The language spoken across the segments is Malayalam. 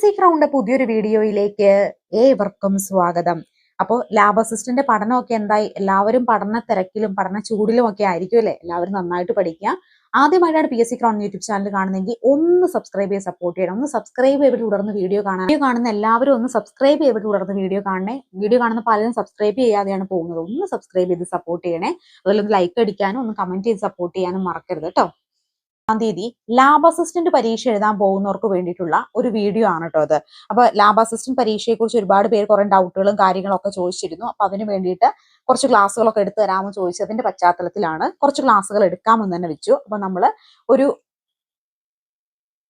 സി ക്രൗണ്ട് പുതിയൊരു വീഡിയോയിലേക്ക് ഏവർക്കും സ്വാഗതം. അപ്പോൾ ലാബ് അസിസ്റ്റന്റ് പഠനമൊക്കെ എന്തായി? എല്ലാവരും പഠന തിരക്കിലും പഠന ചൂടിലും ഒക്കെ ആയിരിക്കും അല്ലേ? എല്ലാവരും നന്നായിട്ട് പഠിക്കുക. ആദ്യമായിട്ടാണ് P S C crowned YouTube channel കാണുന്നെങ്കിൽ ഒന്ന് സബ്സ്ക്രൈബ് ചെയ്ത് സപ്പോർട്ട് ചെയ്യണം. ഒന്ന് സബ്സ്ക്രൈബ് ചെയ്ത് തുടർന്ന് വീഡിയോ കാണാൻ വീഡിയോ കാണുന്ന എല്ലാവരും ഒന്ന് സബ്സ്ക്രൈബ് ചെയ്ത് തുടർന്ന് വീഡിയോ കാണണേ. വീഡിയോ കാണുന്ന പലരും സബ്സ്ക്രൈബ് ചെയ്യാതെയാണ് പോകുന്നത്. ഒന്ന് സബ്സ്ക്രൈബ് ചെയ്ത് സപ്പോർട്ട് ചെയ്യണേ. അതുപോലെ ഒന്ന് ലൈക്ക് അടിക്കാനും ഒന്ന് കമന്റ് ചെയ്ത് സപ്പോർട്ട് ചെയ്യാനും മറക്കരുത് കേട്ടോ. തീയതി ലാബ് അസിസ്റ്റന്റ് പരീക്ഷ എഴുതാൻ പോകുന്നവർക്ക് വേണ്ടിയിട്ടുള്ള ഒരു വീഡിയോ ആണ് കേട്ടോ അത്. അപ്പൊ ലാബ് അസിസ്റ്റന്റ് പരീക്ഷയെ കുറിച്ച് ഒരുപാട് പേര് കുറെ ഡൗട്ടുകളും കാര്യങ്ങളും ഒക്കെ ചോദിച്ചിരുന്നു. അപ്പൊ അതിന് വേണ്ടിയിട്ട് കുറച്ച് ക്ലാസ്സുകളൊക്കെ എടുത്തു തരാമെന്ന് ചോദിച്ചതിന്റെ പശ്ചാത്തലത്തിലാണ് കുറച്ച് ക്ലാസ്സുകൾ എടുക്കാമെന്ന് തന്നെ വെച്ചു. അപ്പൊ നമ്മൾ ഒരു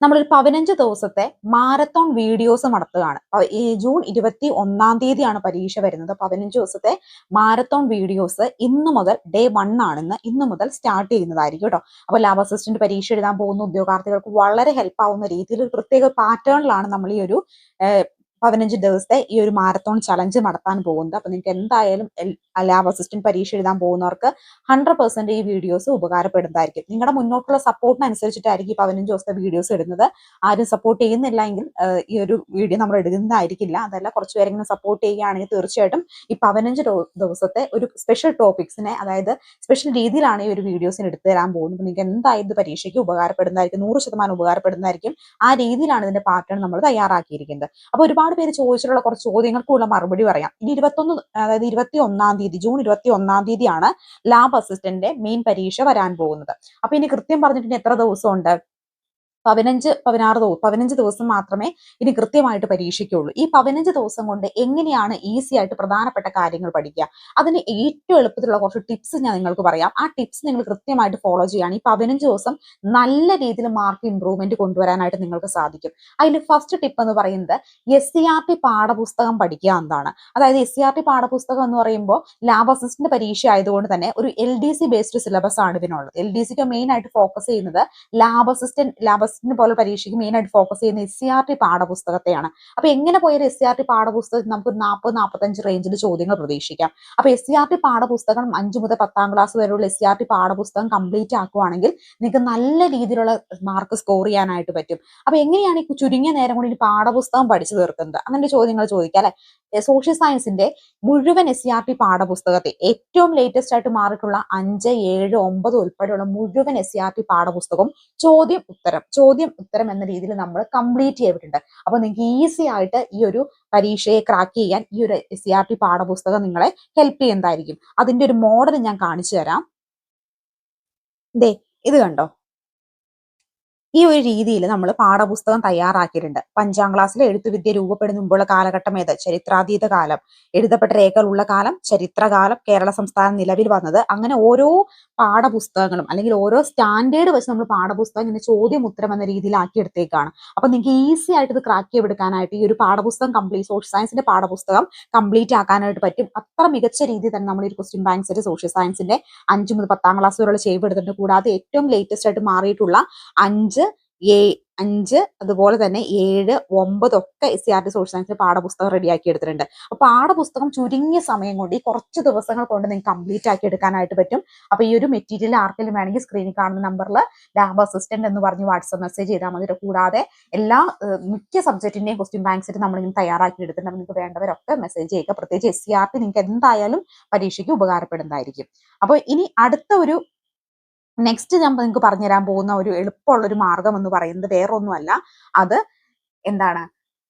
നമ്മളൊരു പതിനഞ്ച് ദിവസത്തെ മാരത്തോൺ വീഡിയോസ് നടത്തുകയാണ്. ഈ ജൂൺ ഇരുപത്തി ഒന്നാം തീയതിയാണ് പരീക്ഷ വരുന്നത്. പതിനഞ്ച് ദിവസത്തെ മാരത്തോൺ വീഡിയോസ് ഇന്ന് മുതൽ ഡേ വൺ ആണെന്ന് ഇന്ന് മുതൽ സ്റ്റാർട്ട് ചെയ്യുന്നതായിരിക്കും കേട്ടോ. അപ്പോൾ ലാബ് അസിസ്റ്റന്റ് പരീക്ഷ എഴുതാൻ പോകുന്ന ഉദ്യോഗാർത്ഥികൾക്ക് വളരെ ഹെൽപ്പ് ആവുന്ന രീതിയിൽ ഒരു പ്രത്യേക പാറ്റേണിലാണ് നമ്മൾ ഈ ഒരു പതിനഞ്ച് ദിവസത്തെ ഈ ഒരു മാരത്തോൺ ചലഞ്ച് നടത്താൻ പോകുന്നത്. അപ്പൊ നിങ്ങൾക്ക് എന്തായാലും ലാബ് അസിസ്റ്റന്റ് പരീക്ഷ എഴുതാൻ പോകുന്നവർക്ക് ഹൺഡ്രഡ് പെർസെന്റ് ഈ വീഡിയോസ് ഉപകാരപ്പെടുന്നതായിരിക്കും. നിങ്ങളുടെ മുന്നോട്ടുള്ള സപ്പോർട്ടിനനുസരിച്ചിട്ടായിരിക്കും ഈ പതിനഞ്ച് ദിവസത്തെ വീഡിയോസ് ഇടുന്നത്. ആരും സപ്പോർട്ട് ചെയ്യുന്നില്ല എങ്കിൽ ഈ ഒരു വീഡിയോ നമ്മൾ എടുക്കുന്നതായിരിക്കില്ല അതല്ല കുറച്ച് പേരെങ്കിലും സപ്പോർട്ട് ചെയ്യുകയാണെങ്കിൽ തീർച്ചയായിട്ടും ഈ പതിനഞ്ച് ദിവസത്തെ ഒരു സ്പെഷ്യൽ ടോപ്പിക്സിനെ അതായത് സ്പെഷ്യൽ രീതിയിലാണ് ഈ ഒരു വീഡിയോസിന് എടുത്തു തരാൻ പോകുന്നത്. നിങ്ങൾക്ക് എന്തായാലും പരീക്ഷയ്ക്ക് ഉപകാരപ്പെടുന്നതായിരിക്കും. നൂറ് ശതമാനം ഉപകാരപ്പെടുന്നതായിരിക്കും. ആ രീതിയിലാണ് ഇതിന്റെ പാറ്റേൺ നമ്മൾ തയ്യാറാക്കിയിരിക്കുന്നത്. അപ്പൊ ഒരുപാട് പേര് ചോദിച്ചിട്ടുള്ള കുറച്ച് ചോദ്യങ്ങൾക്കുള്ള മറുപടി പറയാം. ഇനി ഇരുപത്തൊന്ന് അതായത് ഇരുപത്തി ഒന്നാം തീയതി ജൂൺ ഇരുപത്തി ഒന്നാം തീയതിയാണ് ലാബ് അസിസ്റ്റന്റിന്റെ മെയിൻ പരീക്ഷ വരാൻ പോകുന്നത്. അപ്പൊ ഇനി കൃത്യം പറഞ്ഞിട്ട് എത്ര ദിവസമുണ്ട്? പതിനഞ്ച് പതിനാറ് ദിവസം പതിനഞ്ച് ദിവസം മാത്രമേ ഇനി കൃത്യമായിട്ട് പരീക്ഷയ്ക്കുള്ളൂ ഈ പതിനഞ്ച് ദിവസം കൊണ്ട് എങ്ങനെയാണ് ഈസി ആയിട്ട് പ്രധാനപ്പെട്ട കാര്യങ്ങൾ പഠിക്കുക? അതിന് ഏറ്റവും എളുപ്പത്തിലുള്ള കുറച്ച് ടിപ്സ് ഞാൻ നിങ്ങൾക്ക് പറയാം. ആ ടിപ്സ് നിങ്ങൾ കൃത്യമായിട്ട് ഫോളോ ചെയ്യുകയാണ്. ഈ പതിനഞ്ച് ദിവസം നല്ല രീതിയിൽ മാർക്ക് ഇമ്പ്രൂവ്മെന്റ് കൊണ്ടുവരാനായിട്ട് നിങ്ങൾക്ക് സാധിക്കും. അതിൽ ഫസ്റ്റ് ടിപ്പ് എന്ന് പറയുന്നത് എസ് സി ആർ ടി പാഠപുസ്തകം പഠിക്കുക എന്നതാണ്. അതായത് എസ് സി ആർ ടി പാഠപുസ്തകം എന്ന് പറയുമ്പോൾ ലാബ് അസിസ്റ്റന്റ് പരീക്ഷ ആയതുകൊണ്ട് തന്നെ ഒരു L D C based syllabus ആണ് ഇതിനുള്ളത്. എൽ ഡി സിക്ക് മെയിൻ ആയിട്ട് ഫോക്കസ് ചെയ്യുന്നത് ലാബ് അസിസ്റ്റന്റ് ലാബ് അസിസ്റ്റന്റ് പോലെ പരീക്ഷയ്ക്ക് മെയിനായിട്ട് ഫോക്കസ് ചെയ്യുന്ന എസ് സി ആർ ടി പാഠപുസ്തകത്തെയാണ്. അപ്പൊ എങ്ങനെ പോയൊരു എസ് സി ആർ ടി പാഠപുസ്തകത്തിൽ നമുക്ക് നാൽപ്പത് നാൽപ്പത്തഞ്ച് റേഞ്ചിൽ ചോദ്യങ്ങൾ പ്രതീക്ഷിക്കാം. അപ്പൊ എസ് സി ആർ ടി പാഠപുസ്തകം അഞ്ചു മുതൽ പത്താം ക്ലാസ് വരെയുള്ള എസ് സി ആർ ടി പാഠപുസ്തകം കംപ്ലീറ്റ് ആക്കുവാണെങ്കിൽ നിങ്ങൾക്ക് നല്ല രീതിയിലുള്ള മാർക്ക് സ്കോർ ചെയ്യാനായിട്ട് പറ്റും. അപ്പൊ എങ്ങനെയാണ് ഈ ചുരുങ്ങിയ നേരം കൊണ്ട് ഈ പാഠപുസ്തകം പഠിച്ചു തീർക്കുന്നത്? അങ്ങനെ ചോദ്യങ്ങൾ ചോദിക്കാം അല്ലെ? സോഷ്യൽ സയൻസിന്റെ മുഴുവൻ എസ് സി ആർ ടി പാഠപുസ്തകത്തെ ഏറ്റവും ലേറ്റസ്റ്റ് ആയിട്ട് മാറിയിട്ടുള്ള അഞ്ച് ഏഴ് ഒമ്പത് ഉൾപ്പെടെയുള്ള മുഴുവൻ എസ് സി ആർ ടി പാഠപുസ്തകവും ചോദ്യം ഉത്തരം ചോദ്യം ഉത്തരം എന്ന രീതിയിൽ നമ്മൾ കംപ്ലീറ്റ് ചെയ്തിട്ടുണ്ട്. അപ്പൊ നിങ്ങൾക്ക് ഈസി ആയിട്ട് ഈ ഒരു പരീക്ഷയെ ക്രാക്ക് ചെയ്യാൻ ഈ ഒരു എസ് സി ആർ ടി പാഠപുസ്തകം നിങ്ങളെ ഹെൽപ്പ് ചെയ്യുന്നതായിരിക്കും. അതിന്റെ ഒരു മോഡൽ ഞാൻ കാണിച്ചു തരാം. ദേ ഇത് കണ്ടോ? ഈ ഒരു രീതിയിൽ നമ്മൾ പാഠപുസ്തകം തയ്യാറാക്കിയിട്ടുണ്ട്. അഞ്ചാം ക്ലാസ്സിലെ എഴുത്തുവിദ്യ രൂപപ്പെടുന്ന മുമ്പുള്ള കാലഘട്ടം ഏത്? ചരിത്രാതീത കാലം. എഴുതപ്പെട്ട രേഖകളുള്ള കാലം ചരിത്രകാലം കേരള സംസ്ഥാനം നിലവിൽ വന്നത്. അങ്ങനെ ഓരോ പാഠപുസ്തകങ്ങളും അല്ലെങ്കിൽ ഓരോ സ്റ്റാൻഡേർഡ് വെച്ച് നമ്മൾ പാഠപുസ്തകം ഇങ്ങനെ ചോദ്യം ഉത്തരം എന്ന രീതിയിലാക്കി എടുത്തേക്കാണ്. അപ്പൊ നിങ്ങൾക്ക് ഈസി ആയിട്ട് ഇത് ക്രാക്ക് ചെയ്തെടുക്കാനായിട്ട് ഈ ഒരു പാഠപുസ്തകം കംപ്ലീറ്റ് സോഷ്യൽ സയൻസിന്റെ പാഠപുസ്തകം കംപ്ലീറ്റ് ആക്കാനായിട്ട് പറ്റും. അത്ര മികച്ച രീതിയിൽ തന്നെ നമ്മൾ ഈ ക്വസ്റ്റ്യൻ ബാങ്ക് സെറ്റ് സോഷ്യൽ സയൻസിന്റെ അഞ്ച് മുതൽ പത്താം ക്ലാസ് വരെയുള്ള ചെയ്തെടുത്തിട്ടുണ്ട്. കൂടാതെ ഏറ്റവും ലേറ്റസ്റ്റ് ആയിട്ട് മാറിയിട്ടുള്ള അഞ്ച് ഏ അഞ്ച് അതുപോലെ തന്നെ ഏഴ് ഒമ്പത് ഒക്കെ S C R T social സയൻസിൽ പാഠപുസ്തകം റെഡിയാക്കി എടുത്തിട്ടുണ്ട്. അപ്പൊ പാഠപുസ്തകം ചുരുങ്ങിയ സമയം കൊണ്ട് ഈ കുറച്ച് ദിവസങ്ങൾ കൊണ്ട് നിങ്ങൾക്ക് കംപ്ലീറ്റ് ആക്കി എടുക്കാനായിട്ട് പറ്റും. അപ്പൊ ഈ ഒരു മെറ്റീരിയൽ ആർക്കെങ്കിലും വേണമെങ്കിൽ സ്ക്രീനിൽ കാണുന്ന നമ്പറിൽ ലാബ് അസിസ്റ്റന്റ് എന്ന് പറഞ്ഞ് വാട്സപ്പ് മെസ്സേജ് ചെയ്താൽ മതി കൂടാതെ എല്ലാ മിക്ക സബ്ജക്റ്റിന്റെയും ക്വസ്റ്റ്യൻ ബാങ്ക്സിൽ നമ്മൾ ഇങ്ങനെ തയ്യാറാക്കി എടുത്തിട്ടുണ്ട്. നിങ്ങൾക്ക് വേണ്ടവരൊക്കെ മെസ്സേജ് ചെയ്യുക പ്രത്യേകിച്ച് എസ് സി ആർ ടി നിങ്ങൾക്ക് എന്തായാലും പരീക്ഷയ്ക്ക് ഉപകാരപ്പെടുന്നതായിരിക്കും. അപ്പോൾ ഇനി അടുത്ത ഒരു നെക്സ്റ്റ് ഞാൻ നിങ്ങൾക്ക് പറഞ്ഞുതരാൻ പോകുന്ന ഒരു എളുപ്പമുള്ള ഒരു മാർഗം എന്ന് പറയുന്നത് വേറൊന്നുമല്ല. അത് എന്താണ്?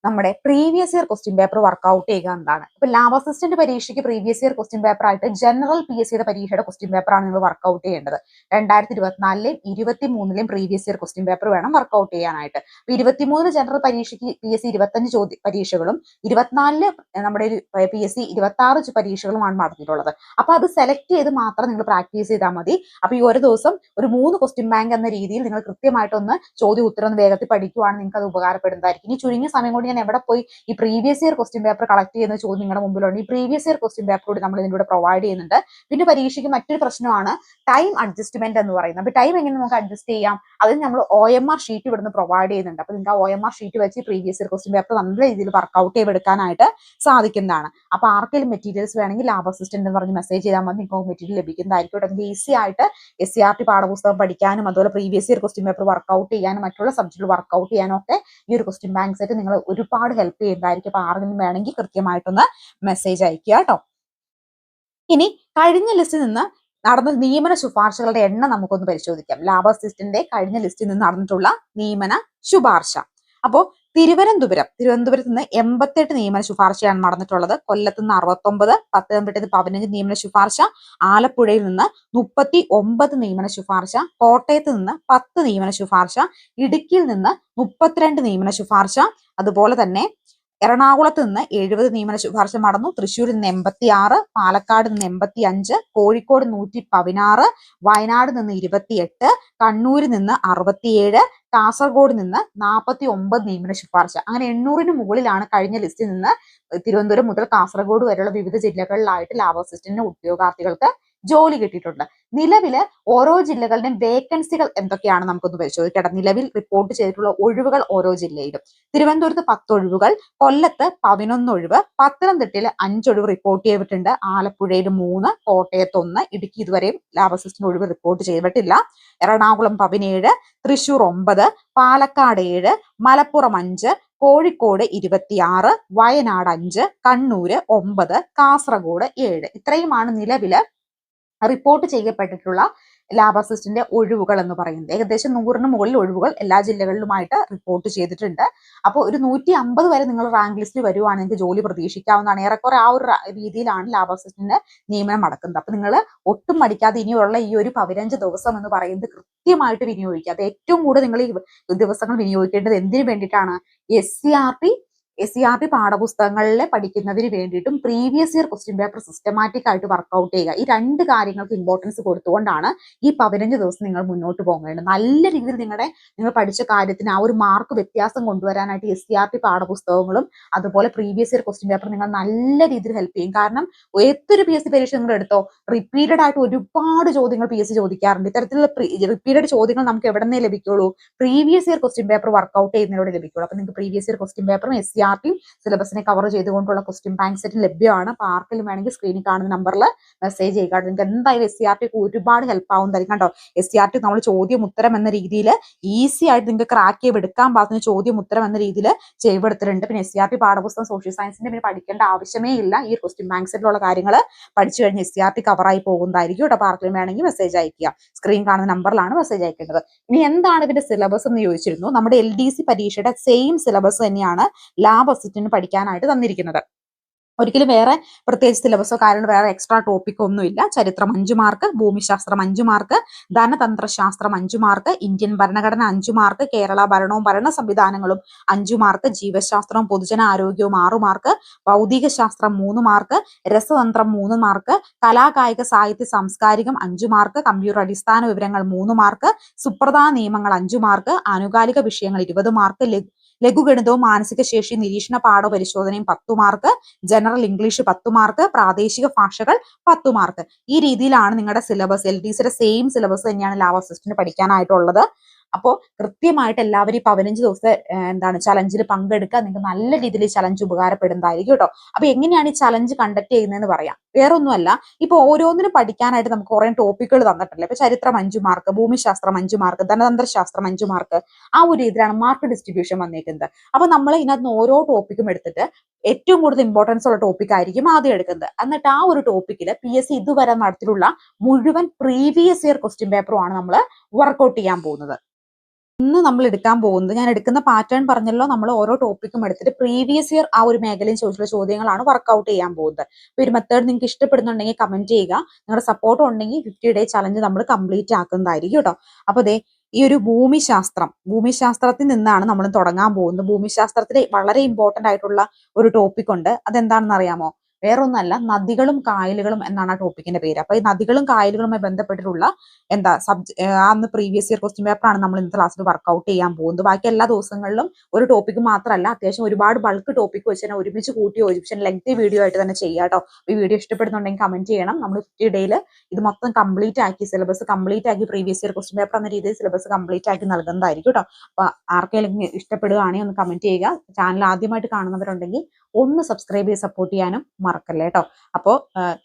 നമ്മുടെ previous year question paper workout ചെയ്യുക എന്നാണ് ഇപ്പൊ ലാബ് അസിസ്റ്റന്റ് പരീക്ഷയ്ക്ക് പ്രീവിയസ് ഇയർ ക്വസ്റ്റ്യൻ പേപ്പർ ആയിട്ട് ജനറൽ പി എസ് സിയുടെ പരീക്ഷയുടെ ക്വസ്റ്റ്യൻ പേപ്പർ ആണ് നിങ്ങൾ വർക്ക്ഔട്ട് ചെയ്യേണ്ടത്. രണ്ടായിരത്തി ഇരുപത്തിനാലിലെയും ഇരുപത്തി മൂന്നിലെയും പ്രീവിയസ് ഇയർ ക്വസ്റ്റ്യൻ പേപ്പർ വേണം വർക്ക്ഔട്ട് ചെയ്യാനായിട്ട്. ഇപ്പൊ ഇരുപത്തിമൂന്നിൽ ജനറൽ പരീക്ഷയ്ക്ക് പി എസ് സി ഇരുപത്തഞ്ച് ചോദ്യ പരീക്ഷകളും ഇരുപത്തിനാലിൽ നമ്മുടെ പി എസ് സി ഇരുപത്തി ആറ് പരീക്ഷകളുമാണ് നടത്തിയിട്ടുള്ളത് അപ്പൊ അത് സെലക്ട് ചെയ്ത് മാത്രം നിങ്ങൾ പ്രാക്ടീസ് ചെയ്താൽ മതി. അപ്പൊ ഈ ഒരു ദിവസം ഒരു മൂന്ന് ക്വസ്റ്റ്യൻ ബാങ്ക് എന്ന രീതിയിൽ നിങ്ങൾ കൃത്യമായിട്ടൊന്ന് ചോദ്യ ഉത്തരം വേഗത്തിൽ പഠിക്കുവാണെങ്കിൽ നിങ്ങൾക്ക് അത് ഉപകാരപ്പെടുന്നതായിരിക്കും. ഇനി ചുരുങ്ങിയ സമയം കൊണ്ട് ഞാൻ എവിടെ പോയി ഈ previous year question paper collect ചെയ്യുന്ന ചോദ്യം നിങ്ങളുടെ മുമ്പിലുണ്ട്. ഈ പ്രീവിയസ് ഇയർ ക്വസ്റ്റ്യൻ പേപ്പർ കൂടി നമ്മൾ ഇതിലൂടെ പ്രൊവൈഡ് ചെയ്യുന്നുണ്ട്. പിന്നെ പരീക്ഷയ്ക്ക് മറ്റൊരു പ്രശ്നമാണ് ടൈം അഡ്ജസ്റ്റ്മെന്റ് എന്ന് പറയുന്നത്. അപ്പൊ ടൈം എങ്ങനെ നമുക്ക് അഡ്ജസ്റ്റ് ചെയ്യാം? അതിന് നമ്മൾ ഒ എം ആർ ഷീറ്റ് ഇവിടുന്ന് പ്രൊവൈഡ് ചെയ്യുന്നുണ്ട്. അപ്പൊ നിങ്ങൾക്ക് ആ ഒ എം ആർ ഷീറ്റ് വെച്ച് പ്രീവിയസ് ഇയർ ക്വസ്റ്റ്യൻ പേപ്പർ നല്ല രീതിയിൽ വർക്ക്ഔട്ട് ചെയ്തെടുക്കാനായിട്ട് സാധിക്കുന്നതാണ്. അപ്പൊ ആർക്കെങ്കിലും മെറ്റീരിയൽസ് വേണമെങ്കിൽ ലാബ് അസിസ്റ്റന്റ് എന്ന് പറഞ്ഞ് മെസ്സേജ് ചെയ്താൽ മതി. നിങ്ങൾക്ക് മെറ്റീരിയൽ ലഭിക്കുന്നതായിരിക്കും. അതിന് ഈസി ആയിട്ട് എസ് സി ആർ ടി പാഠപുസ്തകം പഠിക്കാനും അതുപോലെ previous year question paper workout ചെയ്യാനും മറ്റുള്ള സബ്ജക്റ്റിൽ വർക്ക്ഔട്ട് ചെയ്യാനും ഒക്കെ ഈ ഒരു ക്വസ്റ്റ്യൻ ബാങ്ക് സെറ്റ് നിങ്ങൾ ഒരുപാട് ഹെൽപ്പ് ചെയ്യുന്നതായിരിക്കും. അപ്പൊ ആരെങ്കിലും വേണമെങ്കിൽ കൃത്യമായിട്ടൊന്ന് മെസ്സേജ് അയക്കുക കേട്ടോ. ഇനി കഴിഞ്ഞ ലിസ്റ്റിൽ നിന്ന് നടന്ന നിയമന ശുപാർശകളുടെ എണ്ണം നമുക്കൊന്ന് പരിശോധിക്കാം. ലാബ് അസിസ്റ്റന്റിന്റെ കഴിഞ്ഞ ലിസ്റ്റിൽ നിന്ന് നടന്നിട്ടുള്ള നിയമന ശുപാർശ. അപ്പോ തിരുവനന്തപുരം തിരുവനന്തപുരത്ത് നിന്ന് എൺപത്തെട്ട് നിയമന ശുപാർശയാണ് നടന്നിട്ടുള്ളത്. കൊല്ലത്ത് നിന്ന് അറുപത്തൊമ്പത് പത്തനംതിട്ടയിൽ നിന്ന് പതിനഞ്ച് നിയമന ശുപാർശ ആലപ്പുഴയിൽ നിന്ന് മുപ്പത്തി ഒമ്പത് നിയമന ശുപാർശ കോട്ടയത്ത് നിന്ന് പത്ത് നിയമന ശുപാർശ ഇടുക്കിയിൽ നിന്ന് മുപ്പത്തിരണ്ട് നിയമന ശുപാർശ അതുപോലെ തന്നെ എറണാകുളത്ത് നിന്ന് എഴുപത് നിയമന ശുപാർശ നടന്നു. തൃശ്ശൂരിൽ നിന്ന് എൺപത്തി ആറ് പാലക്കാട് നിന്ന് എൺപത്തി അഞ്ച് കോഴിക്കോട് നൂറ്റി പതിനാറ് വയനാട് നിന്ന് ഇരുപത്തിയെട്ട് കണ്ണൂരിൽ നിന്ന് അറുപത്തിയേഴ് കാസർഗോഡ് നിന്ന് നാൽപ്പത്തി ഒമ്പത് നിയമന ശുപാർശ. അങ്ങനെ എണ്ണൂറിന് മുകളിലാണ് കഴിഞ്ഞ ലിസ്റ്റിൽ നിന്ന് തിരുവനന്തപുരം മുതൽ കാസർഗോഡ് വരെയുള്ള വിവിധ ജില്ലകളിലായിട്ട് ലാബ് അസിസ്റ്റന്റ് ഉദ്യോഗാർത്ഥികൾക്ക് ജോലി കിട്ടിയിട്ടുണ്ട്. നിലവിൽ ഓരോ ജില്ലകളുടെയും വേക്കൻസികൾ എന്തൊക്കെയാണ് നമുക്കൊന്ന് പരിശോധിക്കട്ടെ. നിലവിൽ റിപ്പോർട്ട് ചെയ്തിട്ടുള്ള ഒഴിവുകൾ ഓരോ ജില്ലയിലും. തിരുവനന്തപുരത്ത് പത്ത് ഒഴിവുകൾ കൊല്ലത്ത് പതിനൊന്ന് ഒഴിവ് പത്തനംതിട്ടയിൽ അഞ്ചൊഴിവ് റിപ്പോർട്ട് ചെയ്തിട്ടുണ്ട്. ആലപ്പുഴയിൽ മൂന്ന് കോട്ടയത്ത് ഒന്ന് ഇടുക്കി ഇതുവരെയും ലാബ് അസിസ്റ്റന്റ് ഒഴിവ് റിപ്പോർട്ട് ചെയ്തിട്ടില്ല. എറണാകുളം പതിനേഴ് തൃശൂർ ഒമ്പത് പാലക്കാട് ഏഴ് മലപ്പുറം അഞ്ച് കോഴിക്കോട് ഇരുപത്തിയാറ് വയനാട് അഞ്ച് കണ്ണൂര് ഒമ്പത് കാസർഗോഡ് ഏഴ്. ഇത്രയുമാണ് നിലവിൽ റിപ്പോർട്ട് ചെയ്യപ്പെട്ടിട്ടുള്ള ലാബ് അസിസ്റ്റന്റ് ഒഴിവുകൾ എന്ന് പറയുന്നത്. ഏകദേശം നൂറിന് മുകളിൽ ഒഴിവുകൾ എല്ലാ ജില്ലകളിലുമായിട്ട് റിപ്പോർട്ട് ചെയ്തിട്ടുണ്ട്. അപ്പോൾ ഒരു നൂറ്റി അമ്പത് വരെ നിങ്ങൾ റാങ്ക് ലിസ്റ്റിൽ വരുവാണെങ്കിൽ ജോലി പ്രതീക്ഷിക്കാവുന്നതാണ്. ഏറെക്കുറെ ആ ഒരു രീതിയിലാണ് ലാബ് അസിസ്റ്റന്റ് നിയമനം നടക്കുന്നത്. അപ്പൊ നിങ്ങൾ ഒട്ടും മടിക്കാതെ ഇനിയുള്ള ഈ ഒരു പതിനഞ്ച് ദിവസം എന്ന് പറയുന്നത് കൃത്യമായിട്ട് വിനിയോഗിക്കുക. അത് ഏറ്റവും കൂടുതൽ നിങ്ങൾ ഈ ദിവസങ്ങൾ വിനിയോഗിക്കേണ്ടത് എന്തിനു വേണ്ടിയിട്ടാണ്? S C R T S C R T പാഠപുസ്തകങ്ങളിൽ പഠിക്കുന്നതിന് വേണ്ടിയിട്ടും previous year question paper systematic ആയിട്ട് വർക്കൗട്ട് ചെയ്യുക. ഈ രണ്ട് കാര്യങ്ങൾക്ക് ഇമ്പോർട്ടൻസ് കൊടുത്തുകൊണ്ടാണ് ഈ പതിനഞ്ച് ദിവസം നിങ്ങൾ മുന്നോട്ട് പോകേണ്ടത്. നല്ല രീതിയിൽ നിങ്ങളുടെ നിങ്ങൾ പഠിച്ച കാര്യത്തിന് ആ ഒരു മാർക്ക് വ്യത്യാസം കൊണ്ടുവരാനായിട്ട് എസ് സി ആർ ടി പാഠപുസ്തകങ്ങളും അതുപോലെ പ്രീവിയസ് ഇയർ ക്വസ്റ്റ്യൻ പേപ്പർ നിങ്ങൾ നല്ല രീതിയിൽ ഹെൽപ്പ് ചെയ്യും. കാരണം ഏതൊരു പി എസ് സി പരീക്ഷ നിങ്ങൾ എടുത്തോ റിപ്പീറ്റഡ് ആയിട്ട് ഒരുപാട് ചോദ്യങ്ങൾ പി എസ് സി ചോദിക്കാറുണ്ട്. ഇത്തരത്തിലുള്ള റിപ്പീറ്റഡ് ചോദ്യങ്ങൾ നമുക്ക് എവിടെ നിന്നേ ലഭിക്കുള്ളൂ? Previous year question paper workout ചെയ്യുന്നതിലൂടെ ലഭിക്കുള്ളൂ. അപ്പൊ നിങ്ങൾക്ക് പ്രീവിയസ് ഇയർ ക്വസ്റ്റ്യൻ പേപ്പറും എസ് സി ആർ സിലബസിനെ കവർ ചെയ്തുകൊണ്ടുള്ള ക്വസ്റ്റ്യൻ ബാങ്ക് സെറ്റ് ലഭ്യമാണ്. അപ്പൊ ആർക്കെങ്കിലും വേണമെങ്കിൽ സ്ക്രീനിൽ കാണുന്ന നമ്പറിൽ മെസ്സേജ് ചെയ്യുക. നിങ്ങൾക്ക് എന്തായാലും എസ് സി ആർ ടിക്ക് ഒരുപാട് ഹെൽപ്പ് ആവുന്നതായിരിക്കും കണ്ടോ? എസ് സി ആർ ടി നമ്മൾ ചോദ്യം ഉത്തരം എന്ന രീതിയിൽ ഈസി ആയിട്ട് നിങ്ങൾക്ക് ക്രാക്ക് ചെയ്ത് എടുക്കാൻ പാകത്തിന് ചോദ്യം ഉത്തരം എന്ന രീതിയിൽ ചെയ്തെടുത്തിട്ടുണ്ട്. പിന്നെ എസ് സി ആർ ടി പാഠപുസ്തകം സോഷ്യൽ സയൻസിന്റെ പിന്നെ പഠിക്കേണ്ട ആവശ്യമേ ഇല്ല. ഈ ക്വസ്റ്റ്യൻ ബാങ്ക് സെറ്റിലുള്ള കാര്യങ്ങൾ പഠിച്ചു കഴിഞ്ഞ് എസ് സി ആർ ടി കവറായി പോകുന്നതായിരിക്കും. കേട്ടോ. ആർക്കെങ്കിലും വേണമെങ്കിൽ മെസ്സേജ് അയക്കുക സ്ക്രീൻ കാണുന്ന നമ്പറിലാണ് മെസ്സേജ് അയക്കേണ്ടത്. ഇനി എന്താണ് ഇതിന്റെ സിലബസ് എന്ന് ചോദിച്ചിരുന്നു. നമ്മുടെ എൽ ഡി സി പരീക്ഷയുടെ സെയിം സിലബസ് തന്നെയാണ്. ലാബ് പഠിക്കാനായിട്ട് തന്നിരിക്കുന്നത്. ഒരിക്കലും വേറെ പ്രത്യേകിച്ച് സിലബസോ കാരണം വേറെ എക്സ്ട്രാ ടോപ്പിക് ഒന്നുമില്ല ചരിത്രം അഞ്ചു മാർക്ക് ഭൂമിശാസ്ത്രം അഞ്ചു മാർക്ക് ധനതന്ത്രശാസ്ത്രം അഞ്ചു മാർക്ക് ഇന്ത്യൻ ഭരണഘടന അഞ്ചു മാർക്ക് കേരള ഭരണവും ഭരണ സംവിധാനങ്ങളും അഞ്ചു മാർക്ക് ജീവശാസ്ത്രവും പൊതുജന ആരോഗ്യവും ആറു മാർക്ക് ഭൗതിക ശാസ്ത്രം മൂന്ന് മാർക്ക് രസതന്ത്രം മൂന്ന് മാർക്ക് കലാകായിക സാഹിത്യ സാംസ്കാരികം അഞ്ചു മാർക്ക് കമ്പ്യൂട്ടർ അടിസ്ഥാന വിവരങ്ങൾ മൂന്ന് മാർക്ക് സുപ്രധാന നിയമങ്ങൾ അഞ്ചു മാർക്ക് ആനുകാലിക വിഷയങ്ങൾ ഇരുപത് മാർക്ക് ലഘുഗണിതവും മാനസിക ശേഷി നിരീക്ഷണ പാഠ പരിശോധനയും പത്തു മാർക്ക് ജനറൽ ഇംഗ്ലീഷ് പത്തു മാർക്ക് പ്രാദേശിക ഭാഷകൾ പത്തു മാർക്ക് ഈ രീതിയിലാണ് നിങ്ങളുടെ സിലബസ് എൽ ഡി സിയുടെ സെയിം സിലബസ് തന്നെയാണ് ലാബ് അസിസ്റ്റന്റ് പഠിക്കാനായിട്ടുള്ളത്. അപ്പോൾ കൃത്യമായിട്ട് എല്ലാവരും ഈ പതിനഞ്ച് ദിവസത്തെ എന്താണ് ചലഞ്ചിൽ പങ്കെടുക്കുക. നിങ്ങൾക്ക് നല്ല രീതിയിൽ ചലഞ്ച് ഉപകാരപ്പെടുന്നതായിരിക്കും കേട്ടോ. അപ്പൊ എങ്ങനെയാണ് ഈ ചലഞ്ച് കണ്ടക്ട് ചെയ്യുന്നതെന്ന് പറയാം. വേറൊന്നുമല്ല ഇപ്പൊ ഓരോന്നിനും പഠിക്കാനായിട്ട് നമുക്ക് കുറെ ടോപ്പിക്കുകൾ തന്നിട്ടില്ല ഇപ്പൊ ചരിത്രം അഞ്ചു മാർക്ക് ഭൂമിശാസ്ത്രം അഞ്ചു മാർക്ക് ധനതന്ത്രശാസ്ത്രം അഞ്ചു മാർക്ക് ആ ഒരു രീതിയിലാണ് മാർക്ക് ഡിസ്ട്രിബ്യൂഷൻ വന്നേക്കുന്നത്. അപ്പൊ നമ്മൾ ഇതിനകത്ത് ഓരോ ടോപ്പിക്കും എടുത്തിട്ട് ഏറ്റവും കൂടുതൽ ഇമ്പോർട്ടൻസ് ഉള്ള ടോപ്പിക് ആയിരിക്കും ആദ്യം എടുക്കുന്നത്. എന്നിട്ട് ആ ഒരു ടോപ്പിക്കിൽ പി എസ് സി ഇതുവരെ നടത്തിയിട്ടുള്ള മുഴുവൻ പ്രീവിയസ് ഇയർ ക്വസ്റ്റ്യൻ പേപ്പറുമാണ് നമ്മൾ വർക്കൗട്ട് ചെയ്യാൻ പോകുന്നത്. ഇന്ന് നമ്മൾ എടുക്കാൻ പോകുന്നത് ഞാൻ എടുക്കുന്ന പാറ്റേൺ പറഞ്ഞല്ലോ നമ്മൾ ഓരോ ടോപ്പിക്കും എടുത്തിട്ട് പ്രീവിയസ് ഇയർ ആ ഒരു മേഖലയിൽ ചോദിച്ചിട്ടുള്ള ചോദ്യങ്ങളാണ് വർക്കൗട്ട് ചെയ്യാൻ പോകുന്നത്. അപ്പൊ ഒരു മെത്തേഡ് നിങ്ങൾക്ക് ഇഷ്ടപ്പെടുന്നുണ്ടെങ്കിൽ കമന്റ് ചെയ്യുക. നിങ്ങളുടെ സപ്പോർട്ട് ഉണ്ടെങ്കിൽ ഫിഫ്റ്റി ഡേ ചലഞ്ച് നമ്മൾ കംപ്ലീറ്റ് ആക്കുന്നതായിരിക്കും കേട്ടോ. അപ്പൊ ദേ ഈ ഒരു ഭൂമിശാസ്ത്രം ഭൂമിശാസ്ത്രത്തിൽ നിന്നാണ് നമ്മൾ തുടങ്ങാൻ പോകുന്നത്. ഭൂമിശാസ്ത്രത്തിലെ വളരെ ഇമ്പോർട്ടന്റ് ആയിട്ടുള്ള ഒരു ടോപ്പിക് ഉണ്ട്. അതെന്താണെന്ന് അറിയാമോ? വേറൊന്നല്ല നദികളും കായലുകളും എന്നാണ് ആ ടോപ്പിക്കിന്റെ പേര്. അപ്പൊ ഈ നദികളും കായലുകളുമായി ബന്ധപ്പെട്ടിട്ടുള്ള എന്താ സബ്ജ അന്ന് പ്രീവിയസ് ഇയർ ക്വസ്റ്റ്യൻ ആണ് നമ്മൾ ഇന്നത്തെ ക്ലാസ്സിൽ വർക്കൗട്ട് ചെയ്യാൻ പോകുന്നത്. ബാക്കി എല്ലാ ദിവസങ്ങളിലും ഒരു ടോപ്പിക്ക് മാത്രമല്ല അത്യാവശ്യം ഒരുപാട് ബൾക്ക് ടോപ്പിക്ക് വെച്ച് തന്നെ ഒരുമിച്ച് കൂട്ടി ഒരുമിച്ച് ലെങ്തി വീഡിയോ ആയിട്ട് തന്നെ ചെയ്യാം കേട്ടോ. ഈ വീഡിയോ ഇഷ്ടപ്പെടുന്നുണ്ടെങ്കിൽ കമന്റ് ചെയ്യണം. നമ്മൾ ഡേയിൽ ഇത് മൊത്തം കംപ്ലീറ്റ് ആക്കി സിലബസ് കംപ്ലീറ്റ് ആക്കി പ്രീവിയസ് ഇയർ ക്വസ്റ്റ്യൻ പേപ്പർ എന്ന രീതിയിൽ സിലബസ് കംപ്ലീറ്റ് ആക്കി നൽകുന്നതായിരിക്കും കേട്ടോ. അപ്പൊ ആർക്കെങ്കിലും ഇഷ്ടപ്പെടുകയാണെങ്കിൽ ഒന്ന് കമന്റ് ചെയ്യുക. ചാനൽ ആദ്യമായിട്ട് കാണുന്നവരുണ്ടെങ്കിൽ ഒന്ന് സബ്സ്ക്രൈബ് ചെയ്ത് സപ്പോർട്ട് ചെയ്യാനും മറക്കല്ലേ കേട്ടോ അപ്പോൾ